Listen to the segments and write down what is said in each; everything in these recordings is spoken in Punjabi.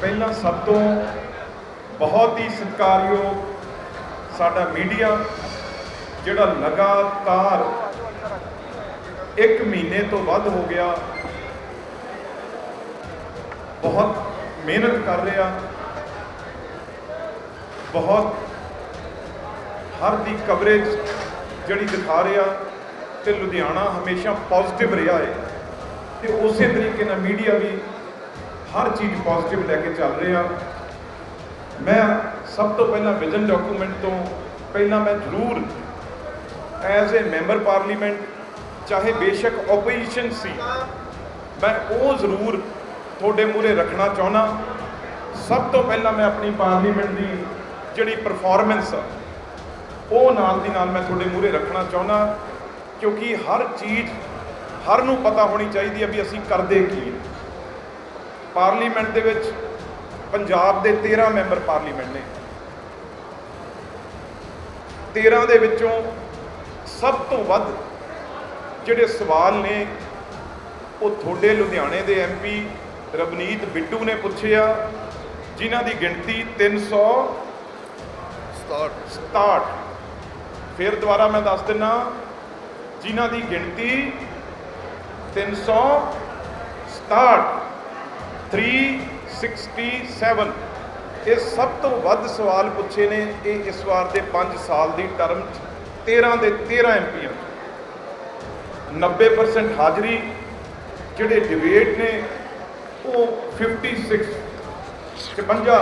ਪਹਿਲਾਂ ਸਭ ਤੋਂ ਬਹੁਤ ਹੀ ਸਤਿਕਾਰਯੋਗ ਸਾਡਾ ਮੀਡੀਆ, ਜਿਹੜਾ ਲਗਾਤਾਰ ਇੱਕ ਮਹੀਨੇ ਤੋਂ ਵੱਧ ਹੋ ਗਿਆ, ਬਹੁਤ ਮਿਹਨਤ ਕਰ ਰਿਹਾ, ਬਹੁਤ ਹਰ ਦੀ ਕਵਰੇਜ ਜਿਹੜੀ ਦਿਖਾ ਰਿਹਾ ਤੇ ਲੁਧਿਆਣਾ ਹਮੇਸ਼ਾ ਪੋਜ਼ਿਟਿਵ ਰਿਹਾ ਹੈ। ਤੇ ਉਸੇ ਤਰੀਕੇ ਨਾਲ ਮੀਡੀਆ ਵੀ ਹਰ ਚੀਜ਼ ਪੋਜ਼ਿਟਿਵ ਲੈ ਕੇ ਚੱਲ ਰਿਹਾ। ਮੈਂ ਸਭ ਤੋਂ ਪਹਿਲਾਂ ਵਿਜ਼ਨ ਡਾਕੂਮੈਂਟ ਤੋਂ ਪਹਿਲਾਂ ਮੈਂ ਜ਼ਰੂਰ ਐਜ਼ ਅ ਮੈਂਬਰ ਪਾਰਲੀਮੈਂਟ ਚਾਹੇ ਬੇਸ਼ੱਕ ਆਪੋਜੀਸ਼ਨ ਸੀ, ਮੈਂ ਉਹ ਜ਼ਰੂਰ ਤੁਹਾਡੇ ਮੂਹਰੇ ਰੱਖਣਾ ਚਾਹੁੰਦਾ। ਸਭ ਤੋਂ ਪਹਿਲਾਂ ਮੈਂ ਆਪਣੀ ਪਾਰਲੀਮੈਂਟ ਦੀ ਜਿਹੜੀ ਪਰਫਾਰਮੈਂਸ ਆ, ਉਹ ਨਾਲ ਦੀ ਨਾਲ ਮੈਂ ਤੁਹਾਡੇ ਮੂਹਰੇ ਰੱਖਣਾ ਚਾਹੁੰਦਾ, ਕਿਉਂਕਿ ਹਰ ਚੀਜ਼ ਹਰ ਨੂੰ ਪਤਾ ਹੋਣੀ ਚਾਹੀਦੀ ਹੈ ਵੀ ਅਸੀਂ ਕਰਦੇ ਕੀ ਪਾਰਲੀਮੈਂਟ ਦੇ ਵਿੱਚ ਪੰਜਾਬ ਦੇ 13 ਮੈਂਬਰ ਪਾਰਲੀਮੈਂਟ ਨੇ। 13 ਦੇ ਵਿੱਚੋਂ ਸਭ ਤੋਂ ਵੱਧ ਜਿਹੜੇ ਸਵਾਲ ਨੇ, ਉਹ ਤੁਹਾਡੇ ਲੁਧਿਆਣੇ ਦੇ ਐਮਪੀ ਰਵਨੀਤ ਬਿੱਟੂ ਨੇ ਪੁੱਛਿਆ ਜਿਨ੍ਹਾਂ ਦੀ ਗਿਣਤੀ 300 ਸਟਾਰਟ 67 ਫਿਰ ਦੁਬਾਰਾ ਮੈਂ ਦੱਸ ਦਿੰਨਾ, ਜਿਨ੍ਹਾਂ ਦੀ ਗਿਣਤੀ 367 367 ਇਹ ਸਭ ਤੋਂ ਵੱਧ ਸਵਾਲ ਪੁੱਛੇ ਨੇ ਇਹ ਇਸ ਵਾਰ ਦੇ 5 ਸਾਲ ਦੀ ਟਰਮ 'ਚ 13 ਦੇ 13 ਐਮਪੀਆਂ 90% ਹਾਜ਼ਰੀ, ਜਿਹੜੇ ਡਿਬੇਟ ਨੇ, ਉਹ 56 56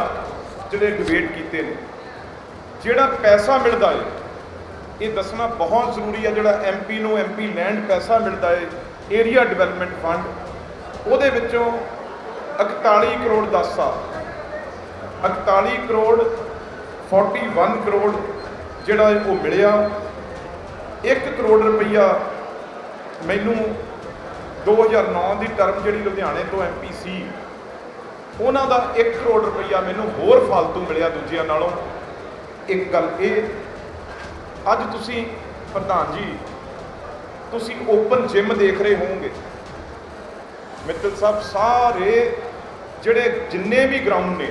ਜਿਹੜੇ ਡਿਬੇਟ ਕੀਤੇ ਨੇ। ਜਿਹੜਾ ਪੈਸਾ ਮਿਲਦਾ ਹੈ ਇਹ ਦੱਸਣਾ ਬਹੁਤ ਜ਼ਰੂਰੀ ਹੈ ਜਿਹੜਾ ਐਮਪੀ ਨੂੰ ਐਮਪੀ ਲੈਂਡ ਪੈਸਾ ਮਿਲਦਾ ਹੈ ਏਰੀਆ ਡਿਵੈਲਪਮੈਂਟ ਫੰਡ ਉਹਦੇ ਵਿੱਚੋਂ 41 ਕਰੋੜ 10 ਸਾਲ। 41 ਕਰੋੜ 41 ਕਰੋੜ ਜਿਹੜਾ ਹੈ ਉਹ ਮਿਲਿਆ। 1 ਕਰੋੜ ਰੁਪਈਆ ਮੈਨੂੰ 2009 ਦੀ ਟਰਮ ਜਿਹੜੀ ਲੁਧਿਆਣੇ ਤੋਂ ਐਮਪੀ ਸੀ, ਉਹਨਾਂ ਦਾ 1 ਕਰੋੜ ਰੁਪਈਆ ਮੈਨੂੰ ਹੋਰ ਫालतू ਮਿਲਿਆ ਦੂਜਿਆਂ ਨਾਲੋਂ। ਇੱਕ ਗੱਲ ਇਹ, ਅੱਜ ਤੁਸੀਂ, ਪ੍ਰਧਾਨ ਜੀ, ਤੁਸੀਂ ਓਪਨ ਜਿਮ ਦੇਖ ਰਹੇ ਹੋਵੋਗੇ। ਮਿੱਤਲ ਸਾਹਿਬ, ਸਾਰੇ ਜਿਹੜੇ ਜਿੰਨੇ ਵੀ ਗਰਾਊਂਡ ਨੇ,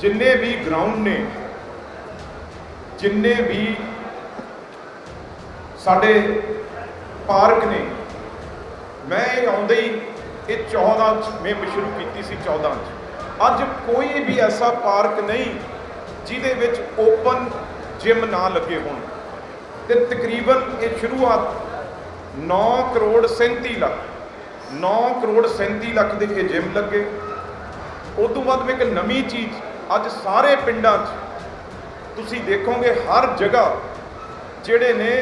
ਜਿੰਨੇ ਵੀ ਗਰਾਊਂਡ ਨੇ, ਜਿੰਨੇ ਵੀ ਸਾਡੇ ਪਾਰਕ ਨੇ, ਮੈਂ ਇਹ ਆਉਂਦੇ ਹੀ ਇਹ 14 ਚ ਮੈਂ ਸ਼ੁਰੂ ਕੀਤੀ ਸੀ 14 ਚ। ਅੱਜ ਕੋਈ ਵੀ ਐਸਾ ਪਾਰਕ ਨਹੀਂ ਜਿਹਦੇ ਵਿੱਚ ਓਪਨ ਜਿਮ ਨਾ ਲੱਗੇ ਹੋਣ। ਤੇ ਤਕਰੀਬਨ ਇਹ ਸ਼ੁਰੂਆਤ 9 ਕਰੋੜ 37 ਲੱਖ 9 ਕਰੋੜ 37 ਲੱਖ ਦੇ ਇਹ ਜਿਮ ਲੱਗੇ। ਉਸ ਤੋਂ ਬਾਅਦ ਇੱਕ ਨਵੀਂ ਚੀਜ਼ ਅੱਜ ਸਾਰੇ ਪਿੰਡਾਂ 'ਚ ਤੁਸੀਂ ਦੇਖੋਗੇ ਹਰ ਜਗ੍ਹਾ ਜਿਹੜੇ ਨੇ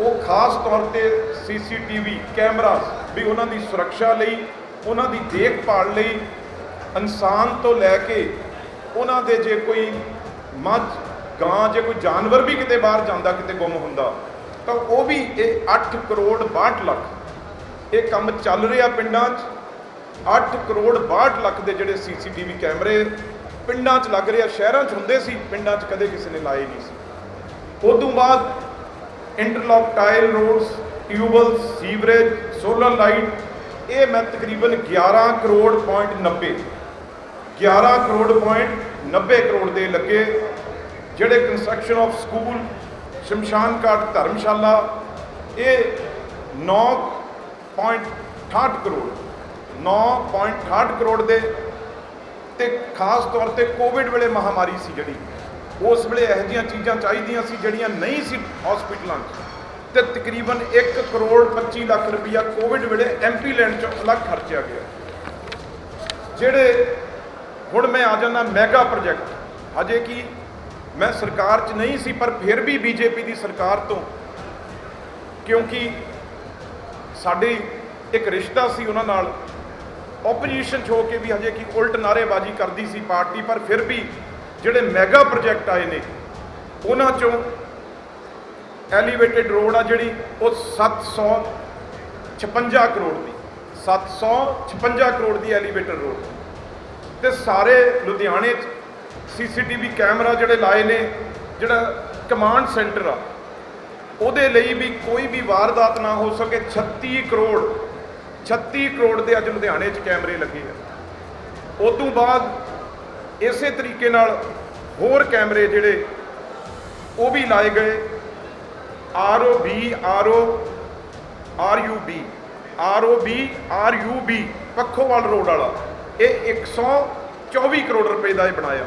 ਉਹ ਖਾਸ ਤੌਰ ਤੇ ਸੀਸੀਟੀਵੀ ਕੈਮਰਾਸ ਵੀ ਉਹਨਾਂ ਦੀ ਸੁਰੱਖਿਆ ਲਈ, ਉਹਨਾਂ ਦੀ ਦੇਖਭਾਲ ਲਈ, ਇਨਸਾਨ ਤੋਂ ਲੈ ਕੇ ਉਹਨਾਂ ਦੇ ਜੇ ਕੋਈ ਮੱਝ, ਗਾਂ, ਜੇ ਕੋਈ ਜਾਨਵਰ ਵੀ ਕਿਤੇ ਬਾਹਰ ਜਾਂਦਾ, ਕਿਤੇ ਗੁੰਮ ਹੁੰਦਾ, ਤਾਂ ਉਹ ਵੀ ਇਹ 8 ਕਰੋੜ 62 ਲੱਖ ਇਹ ਕੰਮ ਚੱਲ ਰਿਹਾ ਪਿੰਡਾਂ 'ਚ। 8 ਕਰੋੜ 62 ਲੱਖ ਦੇ ਜਿਹੜੇ ਸੀਸੀਟੀਵੀ ਕੈਮਰੇ ਪਿੰਡਾਂ 'ਚ ਲੱਗ ਰਿਹਾ ਸ਼ਹਿਰਾਂ 'ਚ ਹੁੰਦੇ ਸੀ, ਪਿੰਡਾਂ 'ਚ ਕਦੇ ਕਿਸੇ ਨੇ ਲਾਏ ਨਹੀਂ ਸੀ। ਉਦੋਂ ਬਾਅਦ interlock tile roads tubewell sewerage, solar light, ਇਹ ਮੈਂ ਤਕਰੀਬਨ 11 ਕਰੋੜ ਪੁਆਇੰਟ 90 11 ਕਰੋੜ ਪੁਆਇੰਟ 90 ਕਰੋੜ ਦੇ ਲੱਗੇ ਜਿਹੜੇ ਕੰਸਟਰਕਸ਼ਨ ਆਫ ਸਕੂਲ ਸ਼ਮਸ਼ਾਨ ਘਾਟ ਧਰਮਸ਼ਾਲਾ, ਇਹ 9.68 ਕਰੋੜ 9.68 ਕਰੋੜ ਦੇ ਤੇ ਖਾਸ ਤੌਰ ਤੇ ਕੋਵਿਡ ਵੇਲੇ ਮਹਾਮਾਰੀ ਸੀ ਜਿਹੜੀ। ਉਸ ਵੇਲੇ ਇਹੋ ਜਿਹੀਆਂ ਚੀਜ਼ਾਂ ਚਾਹੀਦੀਆਂ ਸੀ ਜਿਹੜੀਆਂ ਨਹੀਂ ਸੀ ਹਸਪੀਟਲਾਂ 'ਚ। ਤੇ ਤਕਰੀਬਨ 1 ਕਰੋੜ 25 ਲੱਖ ਰੁਪਈਆ ਕੋਵਿਡ ਵੇਲੇ ਐਮਪੀ ਲੈਂਡ 'ਚੋਂ ਅਲੱਗ ਖਰਚਿਆ ਗਿਆ। ਜਿਹੜੇ ਹੁਣ ਮੈਂ ਆ ਜਾਂਦਾ ਮੈਗਾ ਪ੍ਰੋਜੈਕਟ ਹਜੇ ਕੀ ਮੈਂ ਸਰਕਾਰ 'ਚ ਨਹੀਂ ਸੀ, ਪਰ ਫਿਰ ਵੀ ਬੀਜੇਪੀ ਦੀ ਸਰਕਾਰ ਤੋਂ, ਕਿਉਂਕਿ ਸਾਡੇ ਇੱਕ ਰਿਸ਼ਤਾ ਸੀ ਉਹਨਾਂ ਨਾਲ ਆਪੋਜੀਸ਼ਨ 'ਚ ਹੋ ਕੇ ਵੀ ਹਜੇ ਕੀ ਉਲਟ ਨਾਰੇਬਾਜ਼ੀ ਕਰਦੀ ਸੀ ਪਾਰਟੀ, ਪਰ ਫਿਰ ਵੀ ਜਿਹੜੇ ਮੈਗਾ ਪ੍ਰੋਜੈਕਟ ਆਏ ਨੇ, ਉਹਨਾਂ 'ਚੋਂ ਐਲੀਵੇਟਿਡ ਰੋਡ ਆ ਜਿਹੜੀ, ਉਹ 756 ਕਰੋੜ ਦੀ 756 ਕਰੋੜ ਦੀ ਐਲੀਵੇਟਡ ਰੋਡ ਤੇ ਸਾਰੇ ਲੁਧਿਆਣੇ 'ਚ ਸੀਸੀਟੀਵੀ ਕੈਮਰਾ ਜਿਹੜੇ ਲਾਏ ਨੇ, ਜਿਹੜਾ ਕਮਾਂਡ ਸੈਂਟਰ ਆ ਉਹਦੇ ਲਈ ਵੀ ਕੋਈ ਵੀ ਵਾਰਦਾਤ ਨਾ ਹੋ ਸਕੇ। 36 ਕਰੋੜ 36 ਕਰੋੜ ਦੇ ਅੱਜ ਲੁਧਿਆਣੇ 'ਚ ਕੈਮਰੇ ਲੱਗੇ ਆ। ਉਸ ਤੋਂ ਬਾਅਦ ਇਸੇ ਤਰੀਕੇ ਨਾਲ ਹੋਰ ਕੈਮਰੇ ਜਿਹੜੇ ਉਹ ਵੀ ਲਾਏ ਗਏ। R O B, R O, R U B, R O B, R U B, Pakhowal road ਵਾਲਾ। ਇਹ 124 ਕਰੋੜ ਰੁਪਏ ਦਾ ਇਹ ਬਣਾਇਆ।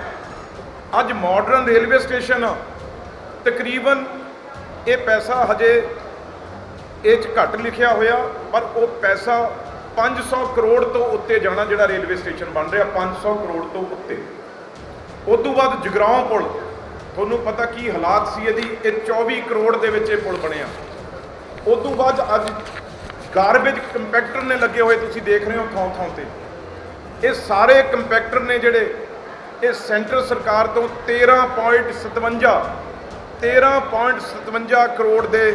ਅੱਜ ਮਾਡਰਨ ਰੇਲਵੇ ਸਟੇਸ਼ਨ ਤਕਰੀਬਨ ਇਹ ਪੈਸਾ ਹਜੇ ਇਹ ਚ ਘੱਟ ਲਿਖਿਆ ਹੋਇਆ, ਪਰ ਉਹ ਪੈਸਾ 500 ਕਰੋੜ ਤੋਂ ਉੱਤੇ ਜਾਣਾ ਜਿਹੜਾ ਰੇਲਵੇ ਸਟੇਸ਼ਨ ਬਣ ਰਿਹਾ 500 ਕਰੋੜ ਤੋਂ ਉੱਤੇ। ਉਸ ਤੋਂ ਬਾਅਦ ਜਗਰਾਉਂ ਪੁਲ, ਤੁਹਾਨੂੰ ਪਤਾ ਕੀ ਹਾਲਾਤ ਸੀ ਇਹਦੀ, ਇਹ 24 ਕਰੋੜ ਦੇ ਵਿੱਚ ਇਹ ਪੁਲ ਬਣਿਆ। ਉਸ ਤੋਂ ਬਾਅਦ ਅੱਜ ਗਾਰਬੇਜ ਕੰਪੈਕਟਰ ਨੇ ਲੱਗੇ ਹੋਏ, ਤੁਸੀਂ ਦੇਖ ਰਹੇ ਹੋ ਥਾਂ ਥਾਂ ਤੇ। ਇਹ ਸਾਰੇ ਕੰਪੈਕਟਰ ਨੇ ਜਿਹੜੇ, ਇਹ ਸੈਂਟਰ ਸਰਕਾਰ ਤੋਂ 13.57 13.57 ਕਰੋੜ ਦੇ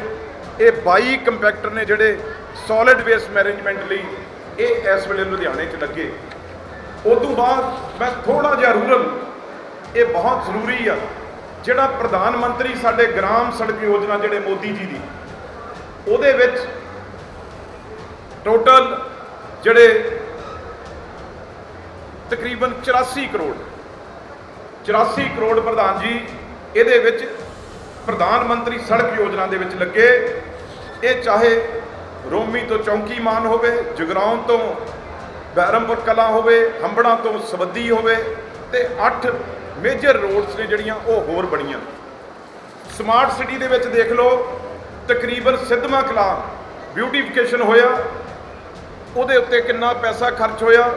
ਇਹ 22 ਕੰਪੈਕਟਰ ਨੇ ਜਿਹੜੇ ਸੋਲਿਡ ਵੇਸਟ ਮੈਨੇਜਮੈਂਟ ਲਈ ਇਹ ਇਸ ਵੇਲੇ ਲੁਧਿਆਣੇ 'ਚ ਲੱਗੇ। ਉਸ ਤੋਂ ਬਾਅਦ ਮੈਂ ਥੋੜਾ ਜਿਹਾ ਰੂਰਲ ਇਹ ਬਹੁਤ ਜ਼ਰੂਰੀ ਆ, ਜਿਹੜਾ ਪ੍ਰਧਾਨ ਮੰਤਰੀ ਸਾਡੇ ਗ੍ਰਾਮ ਸੜਕ ਯੋਜਨਾ ਜਿਹੜੇ ਮੋਦੀ ਜੀ ਦੀ, ਉਹਦੇ ਵਿੱਚ ਟੋਟਲ ਜਿਹੜੇ ਤਕਰੀਬਨ 84 ਕਰੋੜ 84 ਕਰੋੜ ਪ੍ਰਧਾਨ ਜੀ, ਇਹਦੇ ਵਿੱਚ ਪ੍ਰਧਾਨ ਮੰਤਰੀ ਸੜਕ ਯੋਜਨਾ ਦੇ ਵਿੱਚ ਲੱਗੇ। ਇਹ ਚਾਹੇ ਰੋਮੀ ਤੋਂ ਚੌਂਕੀ ਮਾਨ ਹੋਵੇ, ਜਗਰਾਉਂ ਤੋਂ ਬਹਿਰਮਪੁਰ ਕਲਾ ਹੋਵੇ, ਹੰਬੜਾ ਤੋਂ ਸਬੱਦੀ ਹੋਵੇ ਤੇ 8 ਮੇਜਰ ਰੋਡਸ ਨੇ ਜਿਹੜੀਆਂ ਉਹ ਹੋਰ ਬਣੀਆਂ। ਸਮਾਰਟ ਸਿਟੀ ਦੇ ਵਿੱਚ ਦੇਖ ਲਓ, ਤਕਰੀਬਨ ਸਿੱਧਵਾਂ ਕਲਾ ਬਿਊਟੀਫਿਕੇਸ਼ਨ ਹੋਇਆ। ਉਹਦੇ ਉੱਤੇ ਕਿੰਨਾ ਪੈਸਾ ਖਰਚ ਹੋਇਆ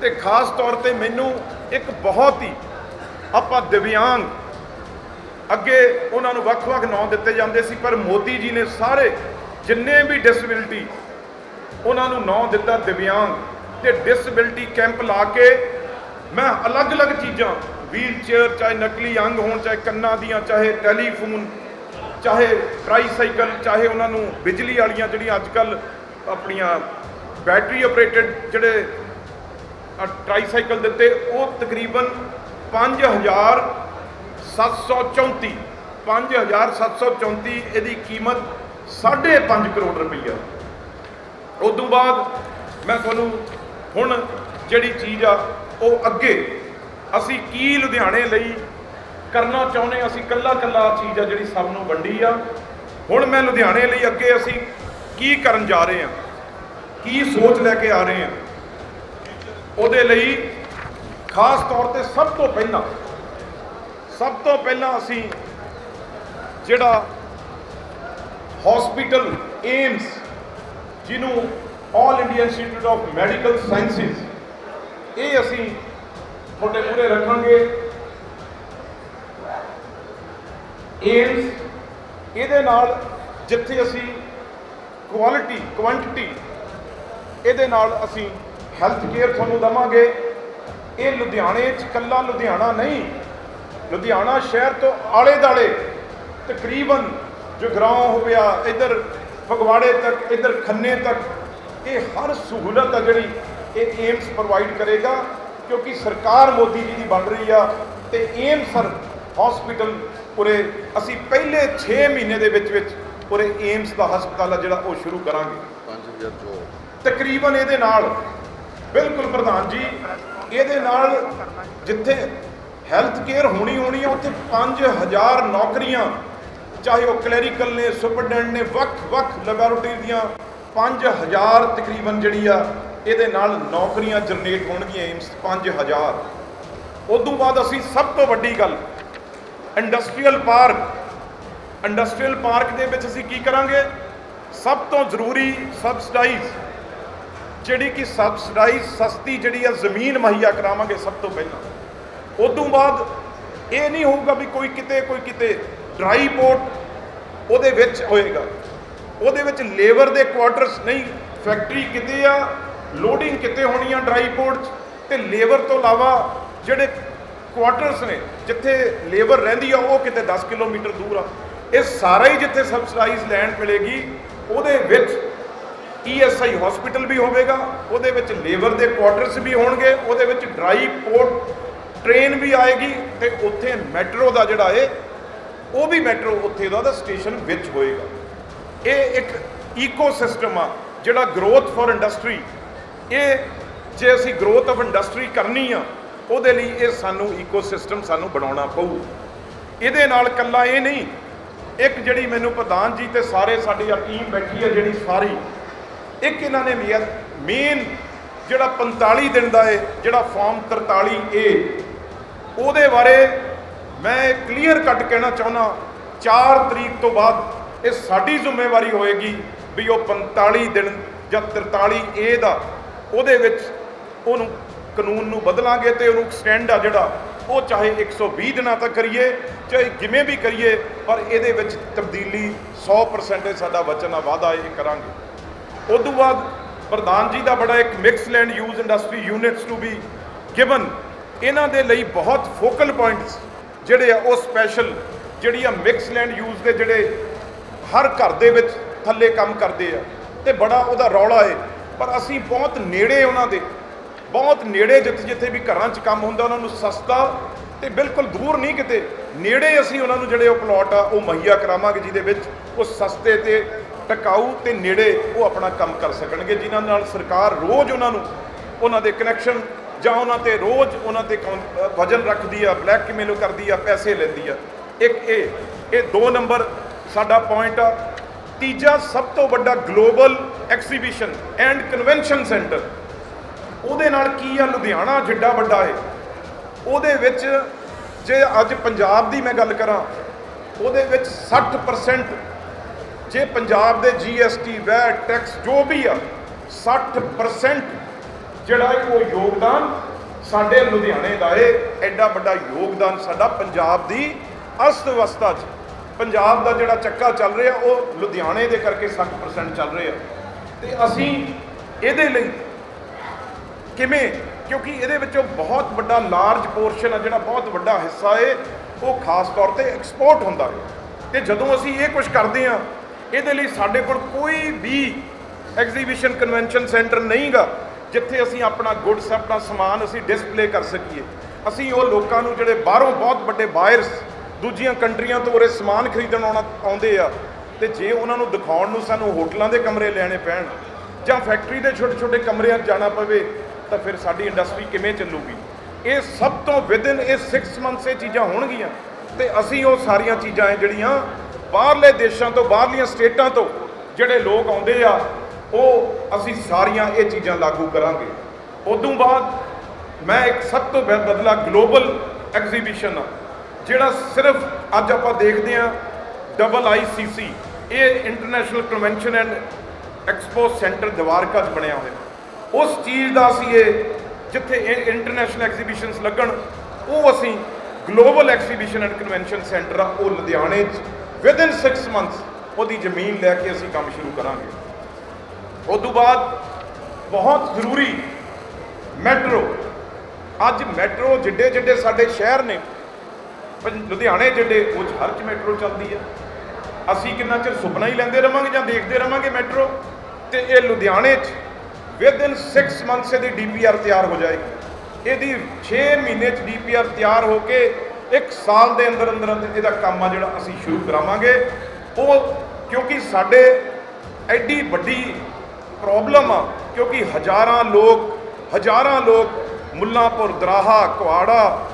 ਤੇ ਖਾਸ ਤੌਰ ਤੇ ਮੈਨੂੰ ਇੱਕ ਬਹੁਤ ਹੀ ਆਪਾਂ ਦਿਵਿਆਂਗ ਅੱਗੇ ਉਹਨਾਂ ਨੂੰ ਵੱਖ-ਵੱਖ ਨਾਂ ਦਿੱਤੇ ਜਾਂਦੇ ਸੀ, ਪਰ ਮੋਦੀ ਜੀ ਨੇ ਸਾਰੇ ਜਿੰਨੇ ਵੀ ਡਿਸੇਬਿਲਟੀ ਉਹਨਾਂ ਨੂੰ ਨਾਂ ਦਿੱਤਾ ਦਿਵਿਆਂਗ ਤੇ ਡਿਸੇਬਿਲਟੀ ਕੈਂਪ ਲਾ ਕੇ ਮੈਂ ਅਲੱਗ-ਅਲੱਗ ਚੀਜ਼ਾਂ ਵੀਲ ਚੇਅਰ ਚਾਹੇ ਨਕਲੀ ਅੰਗ ਹੋਣ, ਚਾਹੇ ਕੰਨਾਂ ਦੀਆਂ, ਚਾਹੇ ਟੈਲੀਫੋਨ ਚਾਹੇ ਟ੍ਰਾਈਸਾਈਕਲ ਚਾਹੇ ਉਹਨਾਂ ਨੂੰ ਬਿਜਲੀ ਵਾਲੀਆਂ ਜਿਹੜੀਆਂ ਅੱਜ ਕੱਲ ਆਪਣੀਆਂ ਬੈਟਰੀ ਆਪਰੇਟਡ ਜਿਹੜੇ ਟ੍ਰਾਈਸਾਈਕਲ ਦਿੱਤੇ, ਉਹ ਤਕਰੀਬਨ 5734 5734 ਇਹਦੀ ਕੀਮਤ 5.5 ਕਰੋੜ ਰੁਪਈਆ। ਉਸ ਤੋਂ ਬਾਅਦ ਮੈਂ ਤੁਹਾਨੂੰ ਹੁਣ ਜਿਹੜੀ ਚੀਜ਼ ਆ, ਉਹ ਅੱਗੇ ਅਸੀਂ ਕੀ ਲੁਧਿਆਣੇ ਲਈ ਕਰਨਾ ਚਾਹੁੰਦੇ ਹਾਂ, ਅਸੀਂ ਕੱਲਾ ਕੱਲਾ ਚੀਜ਼ ਆ ਜਿਹੜੀ ਸਭ ਨੂੰ ਵੰਡੀ ਆ। ਹੁਣ ਮੈਂ ਲੁਧਿਆਣੇ ਲਈ ਅੱਗੇ ਅਸੀਂ ਕੀ ਕਰਨ ਜਾ ਰਹੇ ਹਾਂ, ਕੀ ਸੋਚ ਲੈ ਕੇ ਆ ਰਹੇ ਹਾਂ, ਉਹਦੇ ਲਈ ਖਾਸ ਤੌਰ ਤੇ ਸਭ ਤੋਂ ਪਹਿਲਾਂ ਸਭ ਤੋਂ ਪਹਿਲਾਂ ਅਸੀਂ ਜਿਹੜਾ ਹਸਪੀਟਲ ਏਮਸ ਜਿਹਨੂੰ all India institute of medical sciences ਇਹ ਅਸੀਂ ਤੁਹਾਡੇ ਮੂਹਰੇ ਰੱਖਾਂਗੇ। ਏਮਸ ਇਹਦੇ ਨਾਲ ਜਿੱਥੇ ਅਸੀਂ ਕੁਆਲਿਟੀ ਕੁਆਂਟੀਟੀ ਇਹਦੇ ਨਾਲ ਅਸੀਂ ਹੈਲਥ ਕੇਅਰ ਤੁਹਾਨੂੰ ਦਵਾਂਗੇ। ਇਹ ਲੁਧਿਆਣੇ ਚ ਕੱਲਾ ਲੁਧਿਆਣਾ ਨਹੀਂ ਲੁਧਿਆਣਾ ਸ਼ਹਿਰ ਤੋਂ ਆਲੇ ਦਾਲੇ ਤਕਰੀਬਨ ਜਗਰਾਉਂ ਹੋ ਗਿਆ ਇਧਰ ਫਗਵਾੜੇ ਤੱਕ ਇਧਰ ਖੰਨੇ ਤੱਕ ਇਹ ਹਰ ਸਹੂਲਤ ਆ ਜਿਹੜੀ ਇਹ ਏਮਸ ਪ੍ਰੋਵਾਈਡ ਕਰੇਗਾ ਕਿਉਂਕਿ ਸਰਕਾਰ ਮੋਦੀ ਜੀ ਦੀ ਬਣ ਰਹੀ ਆ ਤੇ ਏਮਸ ਸਰ ਹਸਪੀਟਲ ਉਰੇ ਅਸੀਂ ਪਹਿਲੇ 6 ਮਹੀਨੇ ਦੇ ਵਿੱਚ ਵਿੱਚ ਉਰੇ ਏਮਸ ਦਾ ਹਸਪਤਾਲ ਆ ਜਿਹੜਾ ਉਹ ਸ਼ੁਰੂ ਕਰਾਂਗੇ। 5000 ਜੋ। ਤਕਰੀਬਨ ਇਹਦੇ ਨਾਲ ਬਿਲਕੁਲ ਪ੍ਰਧਾਨ ਜੀ ਇਹਦੇ ਨਾਲ ਜਿੱਥੇ ਹੈਲਥ ਕੇਅਰ ਹੋਣੀ ਹੋਣੀ ਆ, ਉੱਥੇ 5000 ਨੌਕਰੀਆਂ, ਚਾਹੇ ਉਹ ਕਲੈਰੀਕਲ ਨੇ ਸੁਪਰਡੈਂਟ ਨੇ ਵੱਖ-ਵੱਖ ਲੈਬੋਰੇਟਰੀ ਦੀਆਂ 5000 ਤਕਰੀਬਨ ਜਿਹੜੀ ਆ, ਇਹਦੇ ਨਾਲ ਨੌਕਰੀਆਂ ਜਨਰੇਟ ਹੋਣਗੀਆਂ ਏਮਸ 5000 ਉਦੋਂ ਬਾਅਦ ਅਸੀਂ ਸਭ ਤੋਂ ਵੱਡੀ ਗੱਲ ਇੰਡਸਟਰੀਅਲ ਪਾਰਕ ਇੰਡਸਟਰੀਅਲ ਪਾਰਕ ਦੇ ਵਿੱਚ ਅਸੀਂ ਕੀ ਕਰਾਂਗੇ? ਸਭ ਤੋਂ ਜ਼ਰੂਰੀ ਸਬਸਿਡਾਈਜ਼ ਜਿਹੜੀ ਕਿ ਸਬਸਿਡਾਈਜ਼ ਸਸਤੀ ਜਿਹੜੀ ਆ ਜ਼ਮੀਨ ਮੁਹੱਈਆ ਕਰਾਵਾਂਗੇ ਸਭ ਤੋਂ ਪਹਿਲਾਂ। ਉਦੋਂ ਬਾਅਦ ਇਹ ਨਹੀਂ ਹੋਊਗਾ ਵੀ ਕੋਈ ਕਿਤੇ ਕੋਈ ਕਿਤੇ ਡਰਾਈ ਪੋਰਟ ਉਹਦੇ ਵਿੱਚ ਹੋਏਗਾ। ਉਹਦੇ ਵਿੱਚ ਲੇਬਰ ਦੇ ਕੁਆਟਰਸ ਨਹੀਂ ਫੈਕਟਰੀ ਕਿਤੇ ਆ ਲੋਡਿੰਗ ਕਿਤੇ ਹੋਣੀ ਆ ਡਰਾਈ ਪੋਰਟ ਤੇ ਲੇਬਰ ਤੋਂ ਇਲਾਵਾ ਜਿਹੜੇ ਕੁਆਟਰਸ ਨੇ, ਜਿੱਥੇ ਲੇਬਰ ਰਹਿੰਦੀ ਆ, ਉਹ ਕਿਤੇ 10 ਕਿਲੋਮੀਟਰ ਦੂਰ ਆ। ਇਹ ਸਾਰਾ ਹੀ ਜਿੱਥੇ ਸਬਸਿਡਾਈਜ਼ ਲੈਂਡ ਮਿਲੇਗੀ, ਉਹਦੇ ਵਿੱਚ ਈਐਸਆਈ ਹਸਪੀਟਲ ਵੀ ਹੋਵੇਗਾ, ਉਹਦੇ ਵਿੱਚ ਲੇਬਰ ਦੇ ਕੁਆਟਰਸ ਵੀ ਹੋਣਗੇ, ਉਹਦੇ ਵਿੱਚ ਡਰਾਈ ਪੋਰਟ ਟ੍ਰੇਨ ਵੀ ਆਏਗੀ ਤੇ ਉੱਥੇ ਮੈਟਰੋ ਦਾ ਜਿਹੜਾ ਏ, ਉਹ ਵੀ ਮੈਟਰੋ ਉੱਥੇ ਦਾ ਉਹਦਾ ਸਟੇਸ਼ਨ ਵਿੱਚ ਹੋਏਗਾ। ਇਹ ਇੱਕ ਈਕੋਸਿਸਟਮ ਆ, ਜਿਹੜਾ ਗਰੋਥ ਫॉर ਇੰਡਸਟਰੀ ਇਹ ਜੇ ਅਸੀਂ ਗਰੋਥ ਆਫ ਇੰਡਸਟਰੀ ਕਰਨੀ ਆ, ਉਹਦੇ ਲਈ ਇਹ ਸਾਨੂੰ ਇਕੋਸਿਸਟਮ ਸਾਨੂੰ ਬਣਾਉਣਾ ਪਊ। ਇਹਦੇ ਨਾਲ ਕੱਲਾ ਇਹ ਨਹੀਂ, ਇੱਕ ਜਿਹੜੀ ਮੈਨੂੰ ਪ੍ਰਧਾਨ ਜੀ ਤੇ ਸਾਰੇ ਸਾਡੀ ਆ ਟੀਮ ਬੈਠੀ ਆ ਜਿਹੜੀ ਸਾਰੀ, ਇੱਕ ਇਹਨਾਂ ਨੇ ਮੇਨ ਜਿਹੜਾ 45 ਦਿਨ ਦਾ ਹੈ ਜਿਹੜਾ ਫਾਰਮ 43 ਏ ਉਹਦੇ ਬਾਰੇ ਮੈਂ ਕਲੀਅਰ ਕੱਟ ਕਹਿਣਾ ਚਾਹੁੰਦਾ 4 ਤਰੀਕ ਤੋਂ ਬਾਅਦ ਇਹ ਸਾਡੀ ਜ਼ਿੰਮੇਵਾਰੀ ਹੋਏਗੀ ਵੀ ਉਹ 45 ਦਿਨ ਜਾਂ 43 ਏ ਦਾ, ਉਹਦੇ ਵਿੱਚ ਉਹਨੂੰ ਕਾਨੂੰਨ ਨੂੰ ਬਦਲਾਂਗੇ ਤੇ ਉਹਨੂੰ ਐਕਸਟੈਂਡ ਆ ਜਿਹੜਾ, ਉਹ ਚਾਹੇ 120 ਦਿਨਾਂ ਤੱਕ ਕਰੀਏ, ਚਾਹੇ ਜਿਵੇਂ ਵੀ ਕਰੀਏ, ਪਰ ਇਹਦੇ ਵਿੱਚ ਤਬਦੀਲੀ 100% ਸਾਡਾ ਵਚਨ ਆ ਵਾਅਦਾ ਇਹ ਕਰਾਂਗੇ। ਉਸ ਤੋਂ ਬਾਅਦ ਪ੍ਰਧਾਨ ਜੀ ਦਾ ਬੜਾ ਇੱਕ mix land use industry units to be given ਇਹਨਾਂ ਦੇ ਲਈ ਬਹੁਤ ਫੋਕਲ ਪੁਆਇੰਟਸ ਜਿਹੜੇ ਆ ਉਹ ਸਪੈਸ਼ਲ ਜਿਹੜੀ ਆ ਮਿਕਸ ਲੈਂਡ ਯੂਜ਼ ਦੇ ਜਿਹੜੇ ਹਰ ਘਰ ਦੇ ਵਿੱਚ ਥੱਲੇ ਕੰਮ ਕਰਦੇ ਆ ਤੇ ਬੜਾ ਉਹਦਾ ਰੌਲਾ ਹੈ ਪਰ ਅਸੀਂ ਬਹੁਤ ਨੇੜੇ ਉਹਨਾਂ ਦੇ, ਬਹੁਤ ਨੇੜੇ ਜਿੱਥੇ ਜਿੱਥੇ ਵੀ ਘਰਾਂ 'ਚ ਕੰਮ ਹੁੰਦਾ ਉਹਨਾਂ ਨੂੰ ਸਸਤਾ ਤੇ ਬਿਲਕੁਲ ਦੂਰ ਨਹੀਂ ਕਿਤੇ, ਨੇੜੇ ਅਸੀਂ ਉਹਨਾਂ ਨੂੰ ਜਿਹੜੇ ਉਹ ਪਲਾਟ ਆ, ਉਹ ਮੁਹੱਈਆ ਕਰਾਵਾਂਗੇ ਜਿਹਦੇ ਵਿੱਚ ਉਹ ਸਸਤੇ ਤੇ ਟਿਕਾਊ ਤੇ ਨੇੜੇ ਉਹ ਆਪਣਾ ਕੰਮ ਕਰ ਸਕਣਗੇ, ਜਿਨ੍ਹਾਂ ਨਾਲ ਸਰਕਾਰ ਰੋਜ਼ ਉਹਨਾਂ ਨੂੰ, ਉਹਨਾਂ ਦੇ ਕਨੈਕਸ਼ਨ ਜਾਂ ਉਹਨਾਂ ਤੇ ਰੋਜ਼ ਉਹਨਾਂ ਤੇ ਕੌਨ- ਵਜਨ ਰੱਖਦੀ ਆ, ਬਲੈਕਮੇਲ ਕਰਦੀ ਆ, ਪੈਸੇ ਲੈਂਦੀ ਆ। ਇੱਕ ਇਹ ਇਹ ਦੋ ਨੰਬਰ ਸਾਡਾ ਪੁਆਇੰਟ ਆ। ਤੀਜਾ ਸਭ ਤੋਂ ਵੱਡਾ global exhibition and convention centre ਉਹਦੇ ਨਾਲ ਕੀ ਆ? ਲੁਧਿਆਣਾ ਜਿੱਡਾ ਵੱਡਾ ਹੈ ਉਹਦੇ ਵਿੱਚ ਜੇ ਅੱਜ ਪੰਜਾਬ ਦੀ ਮੈਂ ਗੱਲ ਕਰਾਂ, ਉਹਦੇ ਵਿੱਚ 60% ਜੇ ਪੰਜਾਬ ਦੇ GST ਵੈਟ ਟੈਕਸ ਜੋ ਵੀ ਆ 60% ਜਿਹੜਾ ਉਹ ਯੋਗਦਾਨ ਸਾਡੇ ਲੁਧਿਆਣੇ ਦਾ ਏ, ਐਡਾ ਵੱਡਾ ਯੋਗਦਾਨ ਸਾਡਾ ਪੰਜਾਬ ਦੀ ਅਸਤ ਅਵਸਥਾ 'ਚ। ਪੰਜਾਬ ਦਾ ਜਿਹੜਾ ਚੱਕਾ ਚੱਲ ਰਿਹਾ, ਉਹ ਲੁਧਿਆਣੇ ਦੇ ਕਰਕੇ 60% ਚੱਲ ਰਿਹਾ। ਤੇ ਅਸੀਂ ਇਹਦੇ ਲਈ ਕਿਵੇਂ, ਕਿਉਂਕਿ ਇਹਦੇ ਵਿੱਚੋਂ ਬਹੁਤ ਵੱਡਾ ਲਾਰਜ ਪੋਰਸ਼ਨ ਆ, ਜਿਹੜਾ ਬਹੁਤ ਵੱਡਾ ਹਿੱਸਾ ਏ, ਉਹ ਖਾਸ ਤੌਰ ਤੇ ਐਕਸਪੋਰਟ ਹੁੰਦਾ ਹੈ ਤੇ ਜਦੋਂ ਅਸੀਂ ਇਹ ਕੁਝ ਕਰਦੇ ਆ ਇਹਦੇ ਲਈ ਸਾਡੇ ਕੋਲ ਕੋਈ ਵੀ ਐਗਜ਼ੀਬਿਸ਼ਨ ਕਨਵੈਨਸ਼ਨ ਸੈਂਟਰ ਨਹੀਂਗਾ। ਜਿੱਥੇ ਅਸੀਂ ਆਪਣਾ ਗੁੱਡਸ ਆਪਣਾ ਸਮਾਨ ਅਸੀਂ ਡਿਸਪਲੇ ਕਰ ਸਕੀਏ। ਅਸੀਂ ਉਹ ਲੋਕਾਂ ਨੂੰ ਜਿਹੜੇ ਬਾਹਰੋਂ ਬਹੁਤ ਵੱਡੇ ਬਾਇਰਸ ਦੂਜੀਆਂ ਕੰਟਰੀਆਂ ਤੋਂ ਉਰੇ ਸਮਾਨ ਖਰੀਦਣ ਆਉਣਾ, ਆਉਂਦੇ ਆ, ਤੇ ਜੇ ਉਹਨਾਂ ਨੂੰ ਦਿਖਾਉਣ ਨੂੰ ਸਾਨੂੰ ਹੋਟਲਾਂ ਦੇ ਕਮਰੇ ਲੈਣੇ ਪੈਣ ਜਾਂ ਫੈਕਟਰੀ ਦੇ ਛੋਟੇ ਛੋਟੇ ਕਮਰਿਆਂ 'ਚ ਜਾਣਾ ਪਵੇ, ਤਾਂ ਫਿਰ ਸਾਡੀ ਇੰਡਸਟਰੀ ਕਿਵੇਂ ਚੱਲੂਗੀ? ਇਹ ਸਭ ਤੋਂ ਵਿਦਨ ਇਹ 6 ਮੰਥਸ ਇਹ ਚੀਜ਼ਾਂ ਹੋਣਗੀਆਂ, ਤੇ ਅਸੀਂ ਉਹ ਸਾਰੀਆਂ ਚੀਜ਼ਾਂ ਜਿਹੜੀਆਂ ਬਾਹਰਲੇ ਦੇਸ਼ਾਂ ਤੋਂ, ਬਾਹਰਲੀਆਂ ਸਟੇਟਾਂ ਤੋਂ ਜਿਹੜੇ ਲੋਕ ਆਉਂਦੇ ਆ ਉਹ ਅਸੀਂ ਸਾਰੀਆਂ ਇਹ ਚੀਜ਼ਾਂ ਲਾਗੂ ਕਰਾਂਗੇ। ਉਦੋਂ ਬਾਅਦ ਮੈਂ ਇੱਕ ਸਭ ਤੋਂ ਬ- ਬਦਲਾ ਗਲੋਬਲ ਐਗਜ਼ੀਬਿਸ਼ਨ ਆ, ਜਿਹੜਾ ਸਿਰਫ ਅੱਜ ਆਪਾਂ ਦੇਖਦੇ ਆ ਡਬਲ ਆਈਸੀਸੀ ਇਹ international convention and expo centre Dwarka 'ਚ ਬਣਿਆ ਹੋਇਆ। ਉਸ ਚੀਜ਼ ਦਾ ਅਸੀਂ ਇਹ ਜਿੱਥੇ ਇਹ ਇੰਟਰਨੈਸ਼ਨਲ ਐਗਜ਼ੀਬਿਸ਼ਨਸ ਲੱਗਣ, ਉਹ ਅਸੀਂ global exhibition and convention centre ਆ, ਉਹ ਲੁਧਿਆਣੇ 'ਚ ਵਿਦਿਨ 6 ਮੰਥਸ ਉਹਦੀ ਜ਼ਮੀਨ ਲੈ ਕੇ ਅਸੀਂ ਕੰਮ ਸ਼ੁਰੂ ਕਰਾਂਗੇ। ਉਸ ਤੋਂ ਬਾਅਦ ਬਹੁਤ ਜ਼ਰੂਰੀ ਮੈਟਰੋ, ਅੱਜ ਮੈਟਰੋ ਜਿੱਡੇ ਜਿੱਡੇ ਸਾਡੇ ਸ਼ਹਿਰ ਨੇ ਲੁਧਿਆਣੇ ਜਿੱਡੇ, ਉਹ 'ਚ ਹਰ ਚ ਮੈਟਰੋ ਚੱਲਦੀ ਹੈ ਅਸੀਂ ਕਿੰਨਾ ਚਿਰ ਸੁਪਨਾ ਹੀ ਲੈਂਦੇ ਰਵਾਂਗੇ ਜਾਂ ਦੇਖਦੇ ਰਵਾਂਗੇ ਮੈਟਰੋ? ਤੇ ਇਹ ਲੁਧਿਆਣੇ 'ਚ ਵਿਦਿਨ 6 ਮੰਥਸ ਇਹਦੀ ਡੀਪੀਆਰ ਤਿਆਰ ਹੋ ਜਾਏਗੀ। ਇਹਦੀ 6 ਮਹੀਨੇ 'ਚ ਡੀਪੀਆਰ ਤਿਆਰ ਹੋ ਕੇ ਇੱਕ ਸਾਲ ਦੇ ਅੰਦਰ ਅੰਦਰ ਅੰਦਰ ਇਹਦਾ ਕੰਮ ਆ ਜਿਹੜਾ ਅਸੀਂ ਸ਼ੁਰੂ ਕਰਾਵਾਂਗੇ। ਉਹ ਕਿਉਂਕਿ ਸਾਡੇ ਐਡੀ ਵੱਡੀ ਪ੍ਰੋਬਲਮ ਆ, ਕਿਉਂਕਿ ਹਜ਼ਾਰਾਂ ਲੋਕ ਹਜ਼ਾਰਾਂ ਲੋਕ ਮੁੱਲਾਂਪੁਰ, ਦਰਾਹਾ, ਕੁਆੜਾ,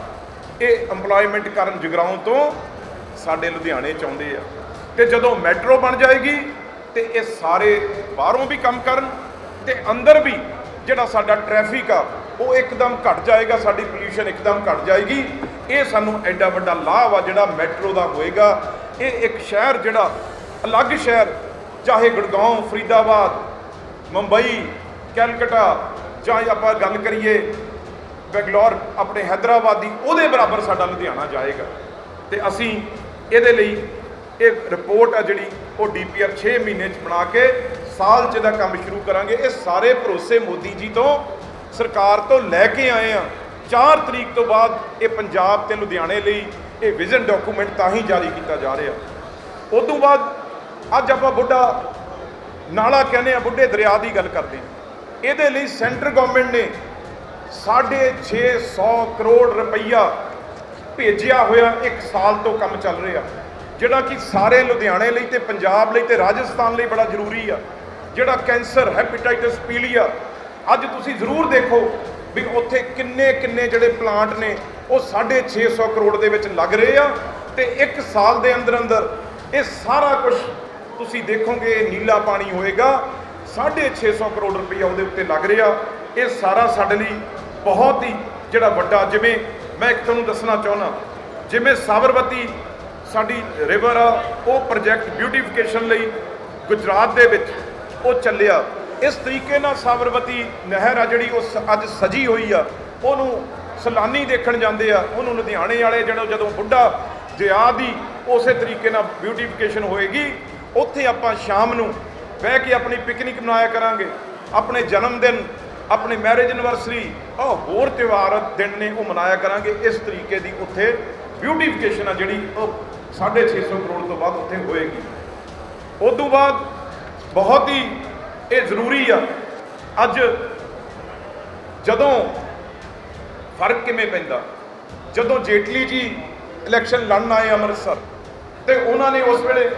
ਇਹ EMPLOYMENT ਕਰਨ ਜਗਰਾਉਂ ਤੋਂ ਸਾਡੇ ਲੁਧਿਆਣੇ ਚ ਆਉਂਦੇ ਆ। ਤੇ ਜਦੋਂ ਮੈਟਰੋ ਬਣ ਜਾਏਗੀ, ਤੇ ਇਹ ਸਾਰੇ ਬਾਹਰੋਂ ਵੀ ਕੰਮ ਕਰਨ, ਤੇ ਅੰਦਰ ਵੀ ਜਿਹੜਾ ਸਾਡਾ ਟ੍ਰੈਫਿਕ ਆ, ਉਹ ਇੱਕਦਮ ਘਟ ਜਾਏਗਾ, ਸਾਡੀ ਪੋਲੂਸ਼ਨ ਇੱਕਦਮ ਘਟ ਜਾਏਗੀ। ਇਹ ਸਾਨੂੰ ਐਡਾ ਵੱਡਾ ਲਾਭ ਆ ਜਿਹੜਾ ਮੈਟਰੋ ਦਾ ਹੋਏਗਾ। ਇਹ ਇੱਕ ਸ਼ਹਿਰ ਜਿਹੜਾ ਅਲੱਗ ਸ਼ਹਿਰ, ਚਾਹੇ ਗੁੜਗਾਉਂ ਫਰੀਦਾਬਾਦ ਮੁੰਬਈ, ਕੈਲਕਟਾ, ਜਾਂ ਆਪਾਂ ਗੱਲ ਕਰੀਏ ਬੈਂਗਲੌਰ, ਆਪਣੇ ਹੈਦਰਾਬਾਦ ਦੀ, ਉਹਦੇ ਬਰਾਬਰ ਸਾਡਾ ਲੁਧਿਆਣਾ ਜਾਏਗਾ। ਤੇ ਅਸੀਂ ਇਹਦੇ ਲਈ ਇਹ ਰਿਪੋਰਟ ਆ ਜਿਹੜੀ ਉਹ ਡੀਪੀਆਰ 6 ਮਹੀਨੇ ਚ ਬਣਾ ਕੇ ਸਾਲ ਚ ਦਾ ਕੰਮ ਸ਼ੁਰੂ ਕਰਾਂਗੇ। ਇਹ ਸਾਰੇ ਭਰੋਸੇ ਮੋਦੀ ਜੀ ਤੋਂ, ਸਰਕਾਰ ਤੋਂ ਲੈ ਕੇ ਆਏ ਆ। 4 ਤਰੀਕ ਤੋਂ ਬਾਅਦ ਇਹ ਪੰਜਾਬ ਤੇ ਲੁਧਿਆਣੇ ਲਈ ਇਹ ਵਿਜ਼ਨ ਡਾਕੂਮੈਂਟ ਤਾਂ ਹੀ ਜਾਰੀ ਕੀਤਾ ਜਾ ਰਿਹਾ। ਉਸ ਤੋਂ ਬਾਅਦ ਅੱਜ ਆਪਾਂ ਬੁੱਢਾ ਨਾਲਾ ਕਹਿੰਦੇ ਆ ਬੁੱਢੇ ਦਰਿਆ ਦੀ ਗੱਲ ਕਰਦੇ ਹਾਂ ਇਹਦੇ ਲਈ ਸੈਂਟਰ ਗਵਰਨਮੈਂਟ ਨੇ 650 ਕਰੋੜ ਰੁਪਈਆ ਭੇਜਿਆ ਹੋਇਆ ਇੱਕ ਸਾਲ ਤੋਂ ਕੰਮ ਚੱਲ ਰਿਹਾ। ਜਿਹੜਾ ਕਿ ਸਾਰੇ ਲੁਧਿਆਣੇ ਲਈ ਤੇ ਪੰਜਾਬ ਲਈ ਤੇ ਰਾਜਸਥਾਨ ਲਈ ਬੜਾ ਜ਼ਰੂਰੀ ਆ। ਜਿਹੜਾ ਕੈਂਸਰ ਹੈਪੇਟਾਈਟਸ ਪੀਲੀਆ, ਅੱਜ ਤੁਸੀਂ ਜ਼ਰੂਰ ਦੇਖੋ ਵੀ ਉੱਥੇ ਕਿੰਨੇ ਕਿੰਨੇ ਜਿਹੜੇ ਪਲਾਂਟ ਨੇ, ਉਹ 650 ਕਰੋੜ ਦੇ ਵਿੱਚ ਲੱਗ ਰਹੇ ਆ ਤੇ ਇੱਕ ਸਾਲ ਦੇ ਅੰਦਰ ਅੰਦਰ ਇਹ ਸਾਰਾ ਕੁਝ ਤੁਸੀਂ ਦੇਖੋਗੇ ਇਹ ਨੀਲਾ ਪਾਣੀ ਹੋਏਗਾ 650 ਕਰੋੜ ਰੁਪਈਆ ਉਹਦੇ ਉੱਤੇ ਲੱਗ ਰਿਹਾ। ਇਹ ਸਾਰਾ ਸਾਡੇ ਲਈ ਬਹੁਤ ਹੀ ਜਿਹੜਾ ਵੱਡਾ, ਜਿਵੇਂ ਮੈਂ ਇੱਕ ਤੁਹਾਨੂੰ ਦੱਸਣਾ ਚਾਹੁੰਦਾ, ਜਿਵੇਂ ਸਾਬਰਮਤੀ ਸਾਡੀ ਰਿਵਰ ਆ, ਉਹ ਪ੍ਰੋਜੈਕਟ ਬਿਊਟੀਫਿਕੇਸ਼ਨ ਲਈ ਗੁਜਰਾਤ ਦੇ ਵਿੱਚ ਉਹ ਚੱਲਿਆ। ਇਸ ਤਰੀਕੇ ਨਾਲ ਸਾਬਰਮਤੀ ਨਹਿਰ ਆ ਜਿਹੜੀ ਉਹ ਸ- ਅੱਜ ਸਜੀ ਹੋਈ ਆ, ਉਹਨੂੰ ਸੈਲਾਨੀ ਦੇਖਣ ਜਾਂਦੇ ਆ, ਉਹਨੂੰ ਲੁਧਿਆਣੇ ਵਾਲੇ ਜਿਹੜਾ ਜਦੋਂ ਬੁੱਢਾ ਜਿਆ ਦੀ ਉਸੇ ਤਰੀਕੇ ਨਾਲ ਬਿਊਟੀਫਿਕੇਸ਼ਨ ਹੋਏਗੀ। ਉੱਥੇ ਆਪਾਂ ਸ਼ਾਮ ਨੂੰ ਬਹਿ ਕੇ ਆਪਣੀ ਪਿਕਨਿਕ ਮਨਾਇਆ ਕਰਾਂਗੇ। ਆਪਣੇ ਜਨਮ ਦਿਨ, ਆਪਣੇ ਮੈਰਿਜ ਐਨਵਰਸਰੀ ਉਹ ਹੋਰ ਤਿਉਹਾਰ ਦਿਨ ਨੇ ਉਹ ਮਨਾਇਆ ਕਰਾਂਗੇ। ਇਸ ਤਰੀਕੇ ਦੀ ਉੱਥੇ ਬਿਊਟੀਫਿਕੇਸ਼ਨ ਆ ਜਿਹੜੀ ਉਹ 650 ਕਰੋੜ ਤੋਂ ਬਾਅਦ ਉੱਥੇ ਹੋਏਗੀ। ਉਦੋਂ ਬਾਅਦ ਬਹੁਤ ਹੀ ਇਹ ਜ਼ਰੂਰੀ ਆ, ਅੱਜ ਜਦੋਂ ਫ਼ਰਕ ਕਿਵੇਂ ਪੈਂਦਾ? ਜਦੋਂ ਜੇਟਲੀ ਜੀ ਇਲੈਕਸ਼ਨ ਲੜਨ ਆਏ ਅੰਮ੍ਰਿਤਸਰ, ਤੇ ਉਹਨਾਂ ਨੇ ਉਸ ਵੇਲੇ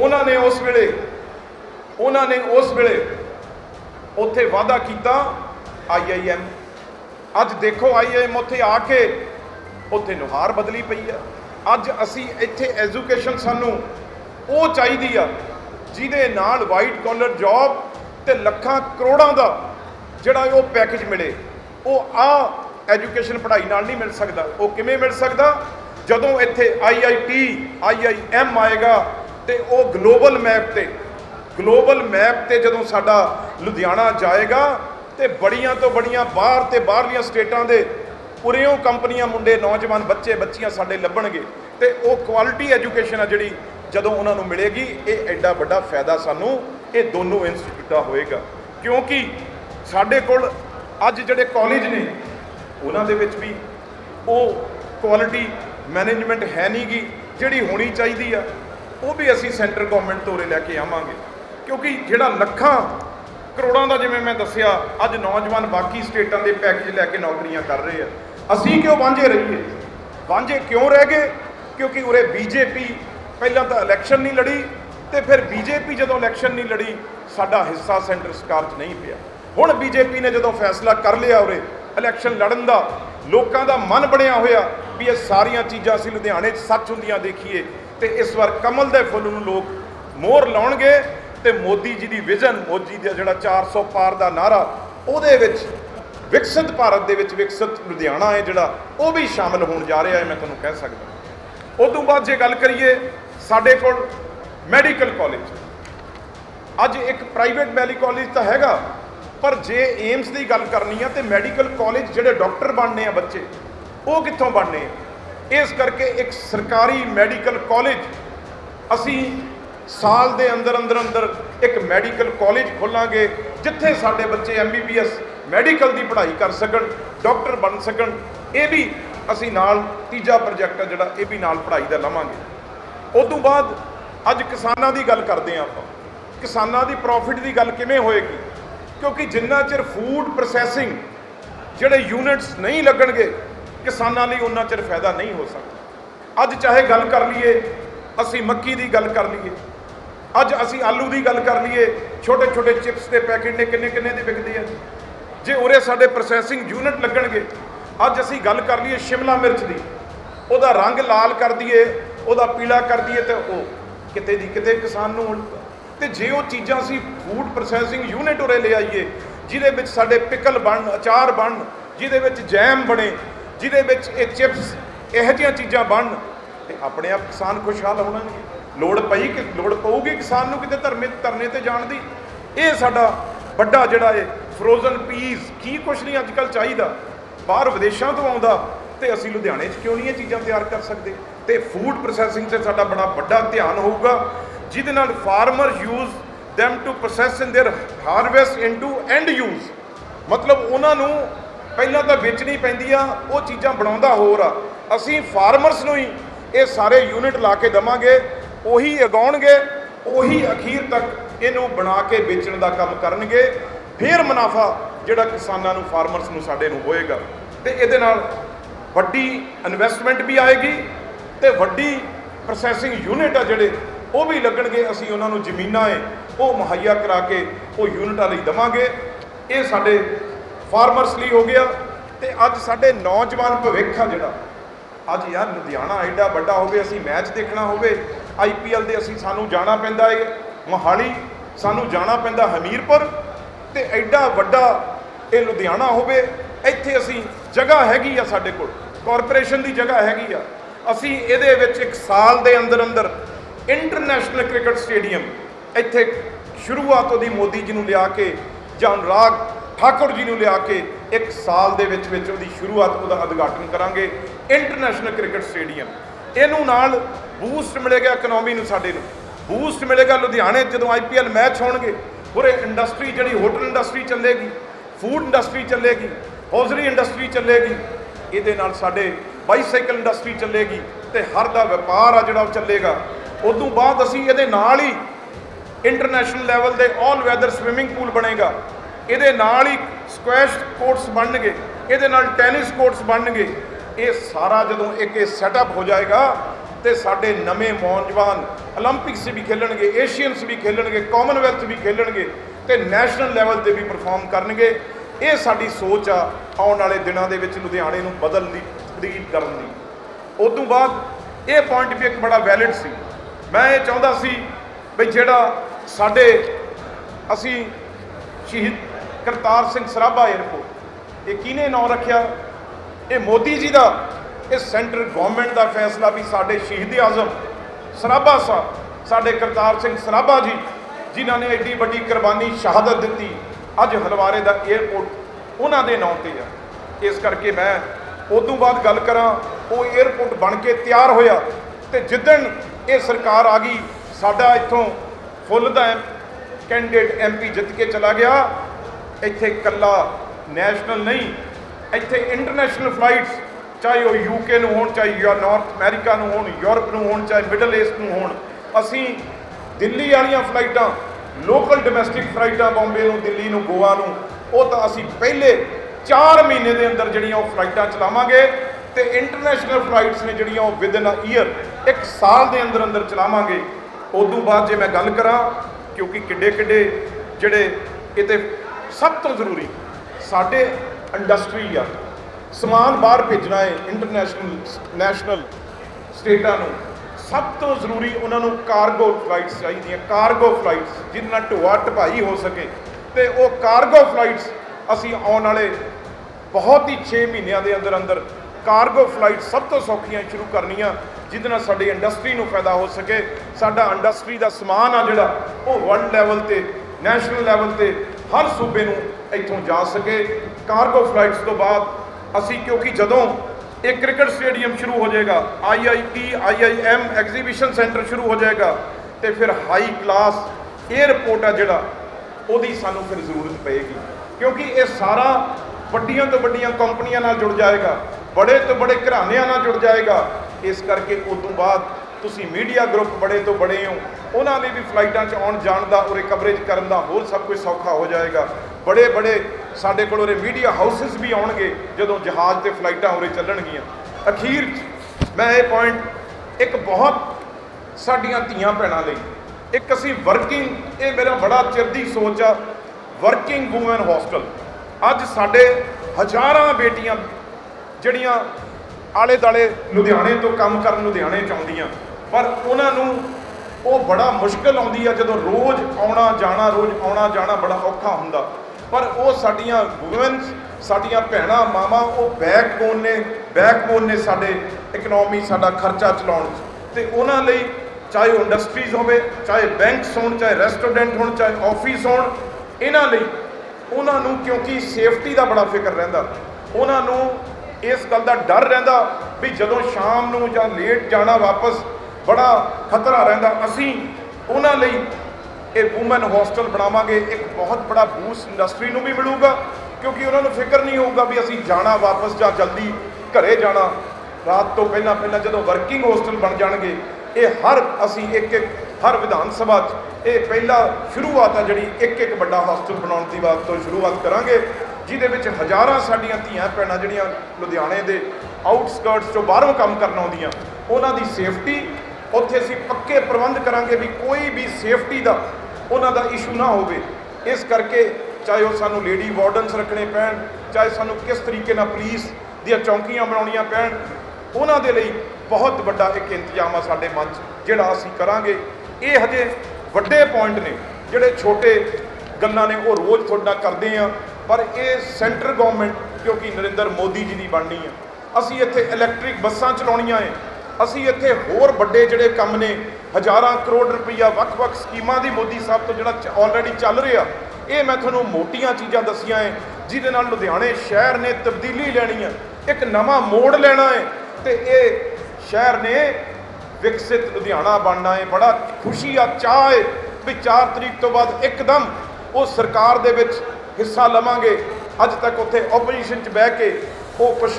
ਉਹਨਾਂ ਨੇ ਉਸ ਵੇਲੇ, ਉਹਨਾਂ ਨੇ ਉਸ ਵੇਲੇ ਉੱਥੇ ਵਾਅਦਾ ਕੀਤਾ ਆਈਆਈਐਮ ਅੱਜ ਦੇਖੋ ਆਈਆਈਐਮ ਉੱਥੇ ਆ ਕੇ ਉੱਥੇ ਨੁਹਾਰ ਬਦਲੀ ਪਈ ਆ। ਅੱਜ ਅਸੀਂ ਇੱਥੇ ਐਜੂਕੇਸ਼ਨ ਸਾਨੂੰ ਉਹ ਚਾਹੀਦੀ ਆ ਜਿਹਦੇ ਨਾਲ ਵਾਈਟ ਕਾਲਰ ਜੌਬ ਤੇ ਲੱਖਾਂ ਕਰੋੜਾਂ ਦਾ ਜਿਹੜਾ ਉਹ ਪੈਕੇਜ ਮਿਲੇ, ਉਹ ਆ ਐਜੂਕੇਸ਼ਨ ਪੜ੍ਹਾਈ ਨਾਲ ਨਹੀਂ ਮਿਲ ਸਕਦਾ। ਉਹ ਕਿਵੇਂ ਮਿਲ ਸਕਦਾ? ਜਦੋਂ ਇੱਥੇ ਆਈਆਈਟੀ ਆਈਆਈਐਮ ਆਏਗਾ ਤੇ ਉਹ ਗਲੋਬਲ ਮੈਪ ਤੇ, ਗਲੋਬਲ ਮੈਪ ਤੇ ਜਦੋਂ ਸਾਡਾ ਲੁਧਿਆਣਾ ਜਾਏਗਾ ਤੇ ਬੜੀਆਂ ਤੋਂ ਬੜੀਆਂ ਬਾਹਰ ਤੇ ਬਾਹਰਲੀਆਂ ਸਟੇਟਾਂ ਦੇ ਉਰਿਓਂ ਕੰਪਨੀਆਂ, ਮੁੰਡੇ, ਨੌਜਵਾਨ, ਬੱਚੇ, ਬੱਚੀਆਂ ਸਾਡੇ ਲੱਭਣਗੇ ਤੇ ਉਹ ਕੁਆਲਿਟੀ ਐਜੂਕੇਸ਼ਨ ਆ ਜਿਹੜੀ ਜਦੋਂ ਉਹਨਾਂ ਨੂੰ ਮਿਲੇਗੀ, ਇਹ ਐਡਾ ਵੱਡਾ ਫਾਇਦਾ ਸਾਨੂੰ ਇਹ ਦੋਨੋਂ ਇੰਸਟੀਚਿਊਟਾਂ ਹੋਏਗਾ। ਕਿਉਂਕਿ ਸਾਡੇ ਕੋਲ ਅੱਜ ਜਿਹੜੇ ਕਾਲਜ ਨੇ, ਉਹਨਾਂ ਦੇ ਵਿੱਚ ਵੀ ਉਹ ਕੁਆਲਿਟੀ ਮੈਨੇਜਮੈਂਟ ਹੈ ਨਹੀਂਗੀ ਜਿਹੜੀ ਹੋਣੀ ਚਾਹੀਦੀ ਆ। ਉਹ ਵੀ ਅਸੀਂ ਸੈਂਟਰ ਗਵਰਨਮੈਂਟ ਤੋਂ ਉਰੇ ਲੈ ਕੇ ਆਵਾਂਗੇ। ਕਿਉਂਕਿ ਜਿਹੜਾ ਲੱਖਾਂ ਕਰੋੜਾਂ ਦਾ ਜਿਵੇਂ ਮੈਂ ਦੱਸਿਆ, ਅੱਜ ਨੌਜਵਾਨ ਬਾਕੀ ਸਟੇਟਾਂ ਦੇ ਪੈਕੇਜ ਲੈ ਕੇ ਨੌਕਰੀਆਂ ਕਰ ਰਹੇ ਆ। ਅਸੀਂ ਕਿਉਂ ਵਾਂਝੇ ਰਹੀਏ? ਵਾਂਝੇ ਕਿਉਂ ਰਹਿ ਗਏ? ਕਿਉਂਕਿ ਉਰੇ ਬੀਜੇਪੀ ਪਹਿਲਾਂ ਤਾਂ ਇਲੈਕਸ਼ਨ ਨਹੀਂ ਲੜੀ ਤੇ ਫਿਰ ਬੀਜੇਪੀ ਜਦੋਂ ਇਲੈਕਸ਼ਨ ਨਹੀਂ ਲੜੀ, ਸਾਡਾ ਹਿੱਸਾ ਸੈਂਟਰ ਸਰਕਾਰ 'ਚ ਨਹੀਂ ਪਿਆ। ਹੁਣ ਬੀਜੇਪੀ ਨੇ ਜਦੋਂ ਫੈਸਲਾ ਕਰ ਲਿਆ ਉਰੇ ਇਲੈਕਸ਼ਨ ਲੜਨ ਦਾ, ਲੋਕਾਂ ਦਾ ਮਨ ਬਣਿਆ ਹੋਇਆ ਵੀ ਇਹ ਸਾਰੀਆਂ ਚੀਜ਼ਾਂ ਅਸੀਂ ਲੁਧਿਆਣੇ 'ਚ ਸੱਚ ਹੁੰਦੀਆਂ ਦੇਖੀਏ। ਤੇ ਇਸ ਵਾਰ ਕਮਲ ਦੇ ਫੁੱਲ ਨੂੰ ਲੋਕ ਮੋਹਰ ਲਾਉਣਗੇ ਤੇ ਮੋਦੀ ਜੀ ਦੀ ਵਿਜ਼ਨ, ਮੋਦੀ ਦਾ ਜਿਹੜਾ 400 ਪਾਰ ਦਾ ਨਾਰਾ ਉਹਦੇ ਵਿੱਚ ਵਿਕਸਿਤ ਭਾਰਤ ਦੇ ਵਿੱਚ ਵਿਕਸਿਤ ਲੁਧਿਆਣਾ ਹੈ ਜਿਹੜਾ, ਉਹ ਵੀ ਸ਼ਾਮਲ ਹੋਣ ਜਾ ਰਿਹਾ ਹੈ, ਮੈਂ ਤੁਹਾਨੂੰ ਕਹਿ ਸਕਦਾ ਉਸ ਤੋਂ ਬਾਅਦ ਜੇ ਗੱਲ ਕਰੀਏ ਸਾਡੇ ਕੋਲ ਮੈਡੀਕਲ ਕਾਲਜ। ਅੱਜ ਇੱਕ ਪ੍ਰਾਈਵੇਟ ਮੈਡੀਕਲ ਕਾਲਜ ਤਾਂ ਹੈਗਾ, ਪਰ ਜੇ ਏਮਸ ਦੀ ਗੱਲ ਕਰਨੀ ਆ, ਤੇ ਮੈਡੀਕਲ ਕਾਲਜ ਜਿਹੜੇ ਡਾਕਟਰ ਬਣਨੇ ਆ ਬੱਚੇ, ਉਹ ਕਿੱਥੋਂ ਬਣਨੇ ਆ? ਇਸ ਕਰਕੇ ਇੱਕ ਸਰਕਾਰੀ ਮੈਡੀਕਲ ਕਾਲਜ ਅਸੀਂ ਸਾਲ ਦੇ ਅੰਦਰ ਅੰਦਰ ਅੰਦਰ ਇੱਕ ਮੈਡੀਕਲ ਕਾਲਜ ਖੋਲਾਂਗੇ, ਜਿੱਥੇ ਸਾਡੇ ਬੱਚੇ ਐਮਬੀਬੀਐਸ ਮੈਡੀਕਲ ਦੀ ਪੜ੍ਹਾਈ ਕਰ ਸਕਣ, ਡਾਕਟਰ ਬਣ ਸਕਣ, ਇਹ ਵੀ ਅਸੀਂ ਨਾਲ ਤੀਜਾ ਪ੍ਰੋਜੈਕਟ ਆ ਜਿਹੜਾ ਇਹ ਵੀ ਨਾਲ ਪੜ੍ਹਾਈ ਦਾ ਲਵਾਂਗੇ। ਉਸ ਤੋਂ ਬਾਅਦ ਅੱਜ ਕਿਸਾਨਾਂ ਦੀ ਗੱਲ ਕਰਦੇ ਹਾਂ ਆਪਾਂ। ਕਿਸਾਨਾਂ ਦੀ ਪ੍ਰੋਫਿਟ ਦੀ ਗੱਲ ਕਿਵੇਂ ਹੋਏਗੀ? ਕਿਉਂਕਿ ਜਿੰਨਾ ਚਿਰ ਫੂਡ ਪ੍ਰੋਸੈਸਿੰਗ ਜਿਹੜੇ ਯੂਨਿਟਸ ਨਹੀਂ ਲੱਗਣਗੇ ਕਿਸਾਨਾਂ ਲਈ ਉਹਨਾਂ ਚਿਰ ਫਾਇਦਾ ਨਹੀਂ ਹੋ ਸਕਦਾ। ਅੱਜ ਚਾਹੇ ਗੱਲ ਕਰ ਲਈਏ, ਅਸੀਂ ਮੱਕੀ ਦੀ ਗੱਲ ਕਰ ਲਈਏ, ਅੱਜ ਅਸੀਂ ਆਲੂ ਦੀ ਗੱਲ ਕਰ ਲਈਏ ਛੋਟੇ ਛੋਟੇ ਚਿਪਸ ਦੇ ਪੈਕੇਟ ਨੇ ਕਿੰਨੇ ਕਿੰਨੇ ਦੇ ਵਿਕਦੇ ਆ। ਜੇ ਉਰੇ ਸਾਡੇ ਪ੍ਰੋਸੈਸਿੰਗ ਯੂਨਿਟ ਲੱਗਣਗੇ, ਅੱਜ ਅਸੀਂ ਗੱਲ ਕਰ ਲਈਏ ਸ਼ਿਮਲਾ ਮਿਰਚ ਦੀ, ਉਹਦਾ ਰੰਗ ਲਾਲ ਕਰ ਦਈਏ, ਉਹਦਾ ਪੀਲਾ ਕਰ ਦਈਏ ਤੇ ਉਹ ਕਿਤੇ ਦੀ ਕਿਤੇ ਕਿਸਾਨ ਨੂੰ ਮਿਲੂਗਾ ਤੇ ਜੇ ਉਹ ਚੀਜ਼ਾਂ ਅਸੀਂ ਫੂਡ ਪ੍ਰੋਸੈਸਿੰਗ ਯੂਨਿਟ ਉਰੇ ਲੈ ਆਈਏ, ਜਿਹਦੇ ਵਿੱਚ ਸਾਡੇ ਪਿਕਲ ਬਣ, ਅਚਾਰ ਬਣ, ਜਿਹਦੇ ਵਿੱਚ ਜੈਮ ਬਣੇ ਜਿਹਦੇ ਵਿੱਚ ਇਹ ਚਿਪਸ ਇਹੋ ਜਿਹੀਆਂ ਚੀਜ਼ਾਂ ਬਣਨ ਤੇ ਆਪਣੇ ਆਪ ਕਿਸਾਨ ਖੁਸ਼ਹਾਲ ਹੋਣਗੇ। ਲੋੜ ਪਈ ਕਿ, ਲੋੜ ਪਊਗੀ ਕਿਸਾਨ ਨੂੰ ਕਿਤੇ ਧਰਮੇ, ਧਰਨੇ ਤੇ ਜਾਣ ਦੀ। ਇਹ ਸਾਡਾ ਵੱਡਾ ਜਿਹੜਾ ਇਹ ਫਰੋਜ਼ਨ ਪੀਸ ਕੀ ਕੁਛ ਨਹੀਂ ਅੱਜ ਕੱਲ ਚਾਹੀਦਾ। ਬਾਹਰ ਵਿਦੇਸ਼ਾਂ ਤੋਂ ਆਉਂਦਾ ਤੇ ਅਸੀਂ ਲੁਧਿਆਣੇ 'ਚ ਕਿਉਂ ਨਹੀਂ ਇਹ ਚੀਜ਼ਾਂ ਤਿਆਰ ਕਰ ਸਕਦੇ? ਤੇ ਫੂਡ ਪ੍ਰੋਸੈਸਿੰਗ 'ਤੇ ਸਾਡਾ ਬੜਾ ਵੱਡਾ ਧਿਆਨ ਹੋਊਗਾ, ਜਿਹਦੇ ਨਾਲ farmer use them to process in their harvest into and use ਮਤਲਬ ਉਹਨਾਂ ਨੂੰ ਪਹਿਲਾਂ ਤਾਂ ਵੇਚਣੀ ਪੈਂਦੀ ਆ, ਉਹ ਚੀਜ਼ਾਂ ਬਣਾਉਂਦਾ ਹੋਰ ਆ। ਅਸੀਂ ਫਾਰਮਰਸ ਨੂੰ ਹੀ ਇਹ ਸਾਰੇ ਯੂਨਿਟ ਲਾ ਕੇ ਦਵਾਂਗੇ, ਉਹੀ ਉਗਾਉਣਗੇ, ਉਹੀ ਅਖੀਰ ਤੱਕ ਇਹਨੂੰ ਬਣਾ ਕੇ ਵੇਚਣ ਦਾ ਕੰਮ ਕਰਨਗੇ, ਫਿਰ ਮੁਨਾਫਾ ਜਿਹੜਾ ਕਿਸਾਨਾਂ ਨੂੰ ਫਾਰਮਰਸ ਨੂੰ ਸਾਡੇ ਨੂੰ ਹੋਏਗਾ। ਤੇ ਇਹਦੇ ਨਾਲ ਵੱਡੀ ਇਨਵੈਸਟਮੈਂਟ ਵੀ ਆਏਗੀ ਤੇ ਵੱਡੀ ਪ੍ਰੋਸੈਸਿੰਗ ਯੂਨਿਟ ਆ ਜਿਹੜੇ, ਉਹ ਵੀ ਲੱਗਣਗੇ। ਅਸੀਂ ਉਹਨਾਂ ਨੂੰ ਜ਼ਮੀਨਾਂ ਏ, ਉਹ ਮੁਹੱਈਆ ਕਰਾ ਕੇ ਉਹ ਯੂਨਿਟਾਂ ਲਈ ਦਵਾਂਗੇ। ਇਹ ਸਾਡੇ ਫਾਰਮਰਸ ਲਈ ਹੋ ਗਿਆ ਤੇ ਅੱਜ ਸਾਡੇ ਨੌਜਵਾਨ ਭਵਿੱਖ ਆ ਜਿਹੜਾ। ਅੱਜ ਯਾਰ ਲੁਧਿਆਣਾ ਐਡਾ ਵੱਡਾ ਹੋਵੇ, ਅਸੀਂ ਮੈਚ ਦੇਖਣਾ ਹੋਵੇ ਆਈਪੀਐਲ ਦੇ ਅਸੀਂ ਸਾਨੂੰ ਜਾਣਾ ਪੈਂਦਾ ਹੈ ਮੋਹਾਲੀ ਸਾਨੂੰ ਜਾਣਾ ਪੈਂਦਾ ਹਮੀਰਪੁਰ ਤੇ ਐਡਾ ਵੱਡਾ ਇਹ ਲੁਧਿਆਣਾ ਹੋਵੇ, ਇੱਥੇ ਅਸੀਂ ਜਗ੍ਹਾ ਹੈਗੀ ਆ ਸਾਡੇ ਕੋਲ, ਕਾਰਪੋਰੇਸ਼ਨ ਦੀ ਜਗ੍ਹਾ ਹੈਗੀ ਆ। ਅਸੀਂ ਇਹਦੇ ਵਿੱਚ ਇੱਕ ਸਾਲ ਦੇ ਅੰਦਰ ਅੰਦਰ ਇੰਟਰਨੈਸ਼ਨਲ ਕ੍ਰਿਕਟ ਸਟੇਡੀਅਮ ਇੱਥੇ ਸ਼ੁਰੂਆਤ ਉਹਦੀ ਮੋਦੀ ਜੀ ਨੂੰ ਲਿਆ ਕੇ ਜਾਂ ਅਨੁਰਾਗ ਠਾਕੁਰ ਜੀ ਨੂੰ ਲਿਆ ਕੇ ਇੱਕ ਸਾਲ ਦੇ ਵਿੱਚ ਵਿੱਚ ਉਹਦੀ ਸ਼ੁਰੂਆਤ ਉਹਦਾ ਉਦਘਾਟਨ ਕਰਾਂਗੇ ਇੰਟਰਨੈਸ਼ਨਲ ਕ੍ਰਿਕਟ ਸਟੇਡੀਅਮ ਇਹਨੂੰ ਨਾਲ ਬੂਸਟ ਮਿਲੇਗਾ ਇਕਨੋਮੀ ਨੂੰ ਸਾਡੇ ਨੂੰ। ਬੂਸਟ ਮਿਲੇਗਾ ਲੁਧਿਆਣੇ 'ਚ ਜਦੋਂ ਆਈਪੀਐਲ ਮੈਚ ਹੋਣਗੇ, ਪੂਰੇ ਇੰਡਸਟਰੀ ਜਿਹੜੀ ਹੋਟਲ ਇੰਡਸਟਰੀ ਚੱਲੇਗੀ ਫੂਡ ਇੰਡਸਟਰੀ ਚੱਲੇਗੀ ਹੌਜ਼ਰੀ ਇੰਡਸਟਰੀ ਚੱਲੇਗੀ, ਇਹਦੇ ਨਾਲ ਸਾਡੇ ਬਾਈਸਾਈਕਲ ਇੰਡਸਟਰੀ ਚੱਲੇਗੀ ਤੇ ਹਰ ਦਾ ਵਪਾਰ ਆ ਜਿਹੜਾ ਉਹ ਚੱਲੇਗਾ। ਉਦੋਂ ਬਾਅਦ ਅਸੀਂ ਇਹਦੇ ਨਾਲ ਹੀ ਇੰਟਰਨੈਸ਼ਨਲ ਲੈਵਲ ਦੇ ਆਲ ਵੈਦਰ ਸਵਿਮਿੰਗ ਪੂਲ ਬਣੇਗਾ। ਇਹਦੇ ਨਾਲ ਹੀ ਸਕੁਐਸ਼ ਕੋਰਟਸ ਬਣਨਗੇ, ਇਹਦੇ ਨਾਲ ਟੈਨਿਸ ਕੋਰਟਸ ਬਣਨਗੇ। ਇਹ ਸਾਰਾ ਜਦੋਂ ਇੱਕ ਇਹ ਸੈਟਅਪ ਹੋ ਜਾਏਗਾ ਤੇ ਸਾਡੇ ਨਵੇਂ ਮੌਜਵਾਨ 올림픽ਸ ਵੀ ਖੇਲਣਗੇ ਏਸ਼ੀਅਨਸ ਵੀ ਖੇਲਣਗੇ ਕਾਮਨਵੈਲਥ ਵੀ ਖੇਲਣਗੇ ਤੇ ਨੈਸ਼ਨਲ ਲੈਵਲ ਤੇ ਵੀ ਪਰਫਾਰਮ ਕਰਨਗੇ। ਇਹ ਸਾਡੀ ਸੋਚ ਆ ਆਉਣ ਵਾਲੇ ਦਿਨਾਂ ਦੇ ਵਿੱਚ ਲੁਧਿਆਣੇ ਨੂੰ ਬਦਲ ਦੀ ਤਕਦੀਰ ਕਰਨ ਦੀ। ਉਸ ਤੋਂ ਬਾਅਦ ਇਹ ਪੁਆਇੰਟ ਵੀ ਇੱਕ ਬੜਾ ਵੈਲਿਡ ਸੀ। ਮੈਂ ਇਹ ਚਾਹੁੰਦਾ ਸੀ ਵੀ ਜਿਹੜਾ ਸਾਡੇ ਅਸੀਂ ਸ਼ਹੀਦ ਕਰਤਾਰ ਸਿੰਘ ਸਰਾਭਾ 에ਅਰਪੋਰਟ ਇਹ ਕਿਹਨੇ ਨਾਂ ਰੱਖਿਆ? ਇਹ ਮੋਦੀ ਜੀ ਦਾ, ਇਹ ਸੈਂਟਰ ਗਵਰਨਮੈਂਟ ਦਾ ਫੈਸਲਾ ਵੀ ਸਾਡੇ ਸ਼ਹੀਦ ਆਜ਼ਮ ਸਰਾਭਾ ਸਾਹਿਬ, ਸਾਡੇ ਕਰਤਾਰ ਸਿੰਘ ਸਰਾਭਾ ਜੀ, ਜਿਨ੍ਹਾਂ ਨੇ ਐਡੀ ਵੱਡੀ ਕੁਰਬਾਨੀ ਸ਼ਹਾਦਤ ਦਿੱਤੀ ਅੱਜ ਹਲਵਾਰੇ ਦਾ 에ਅਰਪੋਰਟ ਉਹਨਾਂ ਦੇ ਨਾਂ ਤੇ ਆ। ਇਸ ਕਰਕੇ ਮੈਂ ਉਦੋਂ ਬਾਅਦ ਗੱਲ ਕਰਾਂ, ਉਹ 에ਅਰਪੋਰਟ ਬਣ ਕੇ ਤਿਆਰ ਹੋਇਆ ਤੇ ਜਿੱਦਣ ਇਹ ਸਰਕਾਰ ਆ ਗਈ, ਸਾਡਾ ਇੱਥੋਂ ਫੁੱਲ ਦਾ ਕੈਂਡੀਡੇਟ ਐਮਪੀ ਜਿੱਤ ਕੇ ਚਲਾ ਗਿਆ। ਇੱਥੇ ਇਕੱਲਾ ਨੈਸ਼ਨਲ ਨਹੀਂ, ਇੱਥੇ ਇੰਟਰਨੈਸ਼ਨਲ ਫਲਾਈਟਸ ਚਾਹੇ ਉਹ ਯੂਕੇ ਨੂੰ ਹੋਣ, ਚਾਹੇ ਯਾ ਨਾਰਥ ਅਮਰੀਕਾ ਨੂੰ ਹੋਣ ਯੂਰਪ ਨੂੰ ਹੋਣ, ਚਾਹੇ ਮਿਡਲ ਈਸਟ ਨੂੰ ਹੋਣ, ਅਸੀਂ ਦਿੱਲੀ ਵਾਲੀਆਂ ਫਲਾਈਟਾਂ ਲੋਕਲ ਡੋਮੈਸਟਿਕ ਫਲਾਈਟਾਂ ਬੰਬੇ ਨੂੰ, ਦਿੱਲੀ ਨੂੰ, ਗੋਆ ਨੂੰ, ਉਹ ਤਾਂ ਅਸੀਂ ਪਹਿਲੇ 4 ਮਹੀਨੇ ਦੇ ਅੰਦਰ ਜਿਹੜੀਆਂ ਉਹ ਫਲਾਈਟਾਂ ਚਲਾਵਾਂਗੇ ਤੇ ਇੰਟਰਨੈਸ਼ਨਲ ਫਲਾਈਟਸ ਨੇ ਜਿਹੜੀਆਂ ਉਹ ਵਿਦ ਇਨ ਅ ਈਅਰ ਇੱਕ ਸਾਲ ਦੇ ਅੰਦਰ ਅੰਦਰ ਚਲਾਵਾਂਗੇ। ਉਦੋਂ ਬਾਅਦ ਜੇ ਮੈਂ ਗੱਲ ਕਰਾਂ, ਕਿਉਂਕਿ ਕਿੱਡੇ ਕਿੱਡੇ ਜਿਹੜੇ ਕਿਤੇ ਸਭ ਤੋਂ ਜ਼ਰੂਰੀ ਸਾਡੇ ਇੰਡਸਟਰੀ ਆ, ਸਮਾਨ ਬਾਹਰ ਭੇਜਣਾ ਹੈ ਇੰਟਰਨੈਸ਼ਨਲ ਨੈਸ਼ਨਲ ਸਟੇਟਾਂ ਨੂੰ। ਸਭ ਤੋਂ ਜ਼ਰੂਰੀ ਉਹਨਾਂ ਨੂੰ ਕਾਰਗੋ ਫਲਾਈਟਸ ਚਾਹੀਦੀਆਂ ਕਾਰਗੋ ਫਲਾਈਟਸ ਜਿਹਦੇ ਨਾਲ ਢੋਆ ਢਪਾਈ ਹੋ ਸਕੇ। ਤੇ ਉਹ ਕਾਰਗੋ ਫਲਾਈਟਸ ਅਸੀਂ ਆਉਣ ਵਾਲੇ ਬਹੁਤ ਹੀ 6 ਮਹੀਨਿਆਂ ਦੇ ਅੰਦਰ ਅੰਦਰ ਕਾਰਗੋ ਫਲਾਈਟ ਸਭ ਤੋਂ ਸੌਖੀਆਂ ਸ਼ੁਰੂ ਕਰਨੀਆਂ, ਜਿਹਦੇ ਨਾਲ ਸਾਡੀ ਇੰਡਸਟਰੀ ਨੂੰ ਫਾਇਦਾ ਹੋ ਸਕੇ। ਸਾਡਾ ਇੰਡਸਟਰੀ ਦਾ ਸਮਾਨ ਆ ਜਿਹੜਾ, ਉਹ ਵਰਲਡ ਲੈਵਲ ਤੇ ਨੈਸ਼ਨਲ ਲੈਵਲ ਤੇ ਹਰ ਸੂਬੇ ਨੂੰ ਇੱਥੋਂ ਜਾ ਸਕੇ। ਕਾਰਗੋ ਫਲਾਈਟਸ ਤੋਂ ਬਾਅਦ ਅਸੀਂ ਕਿਉਂਕਿ ਜਦੋਂ ਇਹ ਕ੍ਰਿਕਟ ਸਟੇਡੀਅਮ ਸ਼ੁਰੂ ਹੋ ਜਾਏਗਾ ਆਈਆਈਟੀ ਆਈਆਈਐਮ ਐਗਜ਼ੀਬਿਸ਼ਨ ਸੈਂਟਰ ਸ਼ੁਰੂ ਹੋ ਜਾਏਗਾ ਤੇ ਫਿਰ ਹਾਈ ਕਲਾਸ 에ਅਰਪੋਰਟ ਆ ਜਿਹੜਾ, ਉਹਦੀ ਸਾਨੂੰ ਫਿਰ ਜ਼ਰੂਰਤ ਪਏਗੀ। ਕਿਉਂਕਿ ਇਹ ਸਾਰਾ ਵੱਡੀਆਂ ਤੋਂ ਵੱਡੀਆਂ ਕੰਪਨੀਆਂ ਨਾਲ ਜੁੜ ਜਾਏਗਾ, ਬੜੇ ਤੋਂ ਬੜੇ ਘਰਾਣਿਆਂ ਨਾਲ ਜੁੜ ਜਾਏਗਾ। ਇਸ ਕਰਕੇ ਉਸ ਤੋਂ ਬਾਅਦ ਤੁਸੀਂ ਮੀਡੀਆ ਗਰੁੱਪ ਬੜੇ ਤੋਂ ਬੜੇ ਹੋ, ਉਹਨਾਂ ਲਈ ਵੀ ਫਲਾਈਟਾਂ 'ਚ ਆਉਣ ਜਾਣ ਦਾ ਉਰੇ ਕਵਰੇਜ ਕਰਨ ਦਾ ਹੋਰ ਸਭ ਕੁਝ ਸੌਖਾ ਹੋ ਜਾਏਗਾ। ਬੜੇ ਬੜੇ ਸਾਡੇ ਕੋਲ ਉਰੇ ਮੀਡੀਆ ਹਾਊਸਸ ਵੀ ਆਉਣਗੇ ਜਦੋਂ ਜਹਾਜ਼ ਤੇ ਫਲਾਈਟਾਂ ਉਰੇ ਚੱਲਣਗੀਆਂ। ਅਖੀਰ 'ਚ ਮੈਂ ਇਹ ਪੁਆਇੰਟ ਇੱਕ ਬਹੁਤ ਸਾਡੀਆਂ ਧੀਆਂ ਭੈਣਾਂ ਲਈ, ਇੱਕ ਅਸੀਂ ਵਰਕਿੰਗ ਇਹ ਮੇਰਾ ਬੜਾ ਚਿਰ ਦੀ ਸੋਚ ਆ ਵਰਕਿੰਗ ਔਮਨ ਹੋਸਟਲ ਅੱਜ ਸਾਡੇ ਹਜ਼ਾਰਾਂ ਬੇਟੀਆਂ ਜਿਹੜੀਆਂ ਆਲੇ ਦਾਲੇ ਲੁਧਿਆਣੇ ਤੋਂ ਕੰਮ ਕਰਨ ਲੁਧਿਆਣੇ ਚ ਆਉਂਦੀਆਂ। ਪਰ ਉਹਨਾਂ ਨੂੰ ਉਹ ਬੜਾ ਮੁਸ਼ਕਲ ਆਉਂਦੀ ਆ ਜਦੋਂ ਰੋਜ਼ ਆਉਣਾ ਜਾਣਾ, ਰੋਜ਼ ਆਉਣਾ ਜਾਣਾ ਬੜਾ ਔਖਾ ਹੁੰਦਾ। ਪਰ ਉਹ ਸਾਡੀਆਂ ਵੂਮਨਸ ਸਾਡੀਆਂ ਭੈਣਾਂ, ਮਾਵਾਂ, ਉਹ ਬੈਕਬੋਨ ਨੇ ਬੈਕਬੋਨ ਨੇ ਸਾਡੇ ਇਕਨੋਮੀ ਸਾਡਾ ਖਰਚਾ ਚਲਾਉਣ। 'ਚ ਤੇ ਉਹਨਾਂ ਲਈ ਚਾਹੇ ਉਹ ਇੰਡਸਟਰੀਜ਼ ਹੋਵੇ, ਚਾਹੇ ਬੈਂਕਸ ਹੋਣ, ਚਾਹੇ ਰੈਸਟੋਰੈਂਟ ਹੋਣ, ਚਾਹੇ ਆਫਿਸ ਹੋਣ, ਇਹਨਾਂ ਲਈ ਉਹਨਾਂ ਨੂੰ ਕਿਉਂਕਿ ਸੇਫਟੀ ਦਾ ਬੜਾ ਫਿਕਰ ਰਹਿੰਦਾ। ਉਹਨਾਂ ਨੂੰ ਇਸ ਗੱਲ ਦਾ ਡਰ ਰਹਿੰਦਾ ਵੀ ਜਦੋਂ ਸ਼ਾਮ ਨੂੰ ਜਾਂ ਲੇਟ ਜਾਣਾ ਵਾਪਸ ਬੜਾ ਖਤਰਾ ਰਹਿੰਦਾ। ਅਸੀਂ ਉਹਨਾਂ ਲਈ ਇਹ ਔਮਨ ਹੋਸਟਲ ਬਣਾਵਾਂਗੇ। ਇੱਕ ਬਹੁਤ ਬੜਾ ਬੂਸਟ ਇੰਡਸਟਰੀ ਨੂੰ ਵੀ ਮਿਲੂਗਾ, ਕਿਉਂਕਿ ਉਹਨਾਂ ਨੂੰ ਫਿਕਰ ਨਹੀਂ ਹੋਊਗਾ ਵੀ ਅਸੀਂ ਜਾਣਾ ਵਾਪਸ ਜਾਂ ਜਲਦੀ ਘਰੇ ਜਾਣਾ। ਰਾਤ ਤੋਂ ਪਹਿਲਾਂ ਪਹਿਲਾਂ ਜਦੋਂ ਵਰਕਿੰਗ ਹੋਸਟਲ ਬਣ ਜਾਣਗੇ, ਇਹ ਹਰ ਅਸੀਂ ਇੱਕ ਇੱਕ, ਹਰ ਵਿਧਾਨ ਸਭਾ 'ਚ ਇਹ ਪਹਿਲਾ ਸ਼ੁਰੂਆਤ ਆ ਜਿਹੜੀ ਇੱਕ ਇੱਕ ਵੱਡਾ ਹੋਸਟਲ ਬਣਾਉਣ ਦੀ ਬਾਤ ਤੋਂ ਸ਼ੁਰੂਆਤ ਕਰਾਂਗੇ, ਜਿਹਦੇ ਵਿੱਚ ਹਜ਼ਾਰਾਂ ਸਾਡੀਆਂ ਧੀਆਂ ਭੈਣਾਂ ਜਿਹੜੀਆਂ ਲੁਧਿਆਣੇ ਦੇ ਆਊਟਸਕਰਟਸ ਤੋਂ ਬਾਹਰੋਂ ਕੰਮ ਕਰਨ ਆਉਂਦੀਆਂ, ਉਹਨਾਂ ਦੀ ਸੇਫਟੀ ਉੱਥੇ ਅਸੀਂ ਪੱਕੇ ਪ੍ਰਬੰਧ ਕਰਾਂਗੇ ਵੀ ਕੋਈ ਵੀ ਸੇਫਟੀ ਦਾ ਉਹਨਾਂ ਦਾ ਇਸ਼ੂ ਨਾ ਹੋਵੇ। ਇਸ ਕਰਕੇ ਚਾਹੇ ਉਹ ਸਾਨੂੰ ਲੇਡੀ ਵਾਰਡਨਸ ਰੱਖਣੇ ਪੈਣ, ਚਾਹੇ ਸਾਨੂੰ ਕਿਸ ਤਰੀਕੇ ਨਾਲ ਪੁਲਿਸ ਦੀਆਂ ਚੌਂਕੀਆਂ ਬਣਾਉਣੀਆਂ ਪੈਣ, ਉਹਨਾਂ ਦੇ ਲਈ ਬਹੁਤ ਵੱਡਾ ਇੱਕ ਇੰਤਜ਼ਾਮ ਆ ਸਾਡੇ ਮਨ 'ਚ, ਜਿਹੜਾ ਅਸੀਂ ਕਰਾਂਗੇ। ਇਹ ਹਜੇ ਵੱਡੇ ਪੁਆਇੰਟ ਨੇ, ਜਿਹੜੇ ਛੋਟੇ ਗੱਲਾਂ ਨੇ, ਉਹ ਰੋਜ਼ ਤੁਹਾਡਾ ਕਰਦੇ ਆ। ਪਰ ਇਹ ਸੈਂਟਰ ਗਵਰਨਮੈਂਟ ਕਿਉਂਕਿ ਨਰਿੰਦਰ ਮੋਦੀ ਜੀ ਦੀ ਬਣਨੀ ਆ। ਅਸੀਂ ਇੱਥੇ ਇਲੈਕਟ੍ਰਿਕ ਬੱਸਾਂ ਚਲਾਉਣੀਆਂ ਏ। ਅਸੀਂ ਇੱਥੇ ਹੋਰ ਵੱਡੇ ਜਿਹੜੇ ਕੰਮ ਨੇ, ਹਜ਼ਾਰਾਂ ਕਰੋੜ ਰੁਪਈਆ ਵੱਖ-ਵੱਖ ਸਕੀਮਾਂ ਦੀ ਮੋਦੀ ਸਾਹਿਬ ਤੋਂ ਜਿਹੜਾ ਆਲਰੇਡੀ ਚੱਲ ਰਿਹਾ, ਇਹ ਮੈਂ ਤੁਹਾਨੂੰ ਮੋਟੀਆਂ ਚੀਜ਼ਾਂ ਦੱਸੀਆਂ ਹੈ ਜਿਹਦੇ ਨਾਲ ਲੁਧਿਆਣੇ ਸ਼ਹਿਰ ਨੇ ਤਬਦੀਲੀ ਲੈਣੀ ਹੈ ਇੱਕ ਨਵਾਂ ਮੋੜ ਲੈਣਾ ਹੈ ਤੇ ਇਹ ਸ਼ਹਿਰ ਨੇ ਵਿਕਸਿਤ ਲੁਧਿਆਣਾ ਬਣਨਾ ਹੈ ਬੜਾ ਖੁਸ਼ੀ ਆ ਚਾਹ ਹੈ ਵੀ 4 ਤਰੀਕ ਤੋਂ ਬਾਅਦ ਇੱਕਦਮ ਉਹ ਸਰਕਾਰ ਦੇ ਵਿੱਚ ਹਿੱਸਾ ਲਵਾਂਗੇ, ਅੱਜ ਤੱਕ ਉੱਥੇ ਆਪੋਜੀਸ਼ਨ 'ਚ ਬਹਿ ਕੇ ਉਹ ਕੁਝ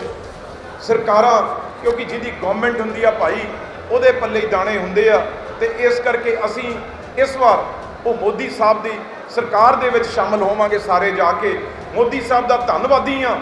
ਸਰਕਾਰਾਂ ਕਿਉਂਕਿ ਜਿਹਦੀ ਗਵਰਨਮੈਂਟ ਹੁੰਦੀ ਆ ਭਾਈ, ਉਹਦੇ ਪੱਲੇ ਹੀ ਦਾਣੇ ਹੁੰਦੇ ਆ। ਤੇ ਇਸ ਕਰਕੇ ਅਸੀਂ ਇਸ ਵਾਰ ਉਹ ਮੋਦੀ ਸਾਹਿਬ ਦੀ ਸਰਕਾਰ ਦੇ ਵਿੱਚ ਸ਼ਾਮਲ ਹੋਵਾਂਗੇ ਸਾਰੇ ਜਾ ਕੇ। ਮੋਦੀ ਸਾਹਿਬ ਦਾ ਧੰਨਵਾਦੀ ਆ।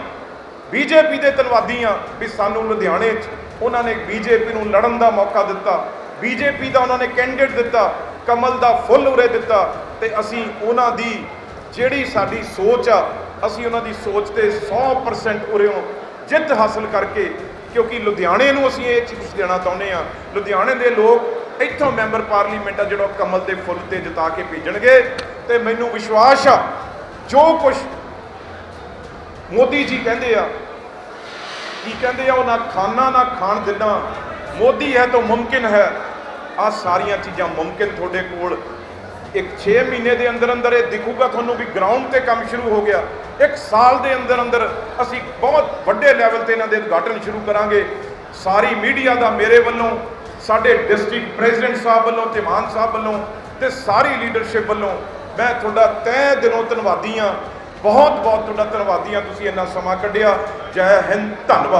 ਬੀਜੇਪੀ ਦੇ ਧੰਨਵਾਦੀ ਆ ਵੀ ਸਾਨੂੰ ਲੁਧਿਆਣੇ 'ਚ ਉਹਨਾਂ ਨੇ ਬੀਜੇਪੀ ਨੂੰ ਲੜਨ ਦਾ ਮੌਕਾ ਦਿੱਤਾ। ਬੀਜੇਪੀ ਦਾ ਉਹਨਾਂ ਨੇ ਕੈਂਡੀਡੇਟ ਦਿੱਤਾ, ਕਮਲ ਦਾ ਫੁੱਲ ਉਰੇ ਦਿੱਤਾ। ਤੇ ਅਸੀਂ ਉਹਨਾਂ ਦੀ ਜਿਹੜੀ ਸਾਡੀ ਸੋਚ ਆ, ਅਸੀਂ ਉਹਨਾਂ ਦੀ ਸੋਚ ਤੇ 100% ਉਰਿਓਂ ਜਿੱਤ ਹਾਸਲ ਕਰਕੇ ਕਿਉਂਕਿ ਲੁਧਿਆਣੇ ਨੂੰ ਅਸੀਂ ਇਹ ਚੀਜ਼ ਦੇਣਾ ਚਾਹੁੰਦੇ ਆ ਲੁਧਿਆਣੇ ਦੇ ਲੋਕ ਇੱਥੋਂ ਮੈਂਬਰ ਪਾਰਲੀਮੈਂਟ ਆ ਜਿਹੜਾ ਕਮਲ ਦੇ ਫੁੱਲ ਤੇ ਜਿਤਾ ਕੇ ਭੇਜਣਗੇ। ਤੇ ਮੈਨੂੰ ਵਿਸ਼ਵਾਸ ਆ, ਜੋ ਕੁਝ ਮੋਦੀ ਜੀ ਕਹਿੰਦੇ ਆ, ਕੀ ਕਹਿੰਦੇ ਆ, ਉਹ ਨਾ ਖਾਣਾ ਨਾ ਖਾਣ ਦੇਣਾ ਮੋਦੀ ਹੈ ਤਾਂ ਮੁਮਕਿਨ ਹੈ। ਆ ਸਾਰੀਆਂ ਚੀਜ਼ਾਂ ਮੁਮਕਿਨ ਤੁਹਾਡੇ ਕੋਲ ਇੱਕ 6 ਮਹੀਨੇ ਦੇ ਅੰਦਰ ਅੰਦਰ ਇਹ ਦਿਖੂਗਾ ਤੁਹਾਨੂੰ ਵੀ ਗਰਾਊਂਡ ਤੇ ਕੰਮ ਸ਼ੁਰੂ ਹੋ ਗਿਆ। ਇੱਕ ਸਾਲ ਦੇ ਅੰਦਰ ਅੰਦਰ ਅਸੀਂ ਬਹੁਤ ਵੱਡੇ ਲੈਵਲ ਤੇ ਇਹਨਾਂ ਦੇ ਉਦਘਾਟਨ ਸ਼ੁਰੂ ਕਰਾਂਗੇ। ਸਾਰੀ ਮੀਡੀਆ ਦਾ ਮੇਰੇ ਵੱਲੋਂ, ਸਾਡੇ ਡਿਸਟ੍ਰਿਕਟ ਪ੍ਰੈਜ਼ੀਡੈਂਟ ਸਾਹਿਬ ਵੱਲੋਂ ਤੇ ਮਾਨ ਸਾਹਿਬ ਵੱਲੋਂ ਤੇ ਸਾਰੀ ਲੀਡਰਸ਼ਿਪ ਵੱਲੋਂ ਮੈਂ ਤੁਹਾਡਾ ਤਹਿ ਦਿਲੋਂ ਧੰਨਵਾਦੀ ਹਾਂ। ਬਹੁਤ ਬਹੁਤ ਤੁਹਾਡਾ ਧੰਨਵਾਦੀ ਹਾਂ, ਤੁਸੀਂ ਇੰਨਾ ਸਮਾਂ ਕੱਢਿਆ। ਜੈ ਹਿੰਦ, ਧੰਨਵਾਦ।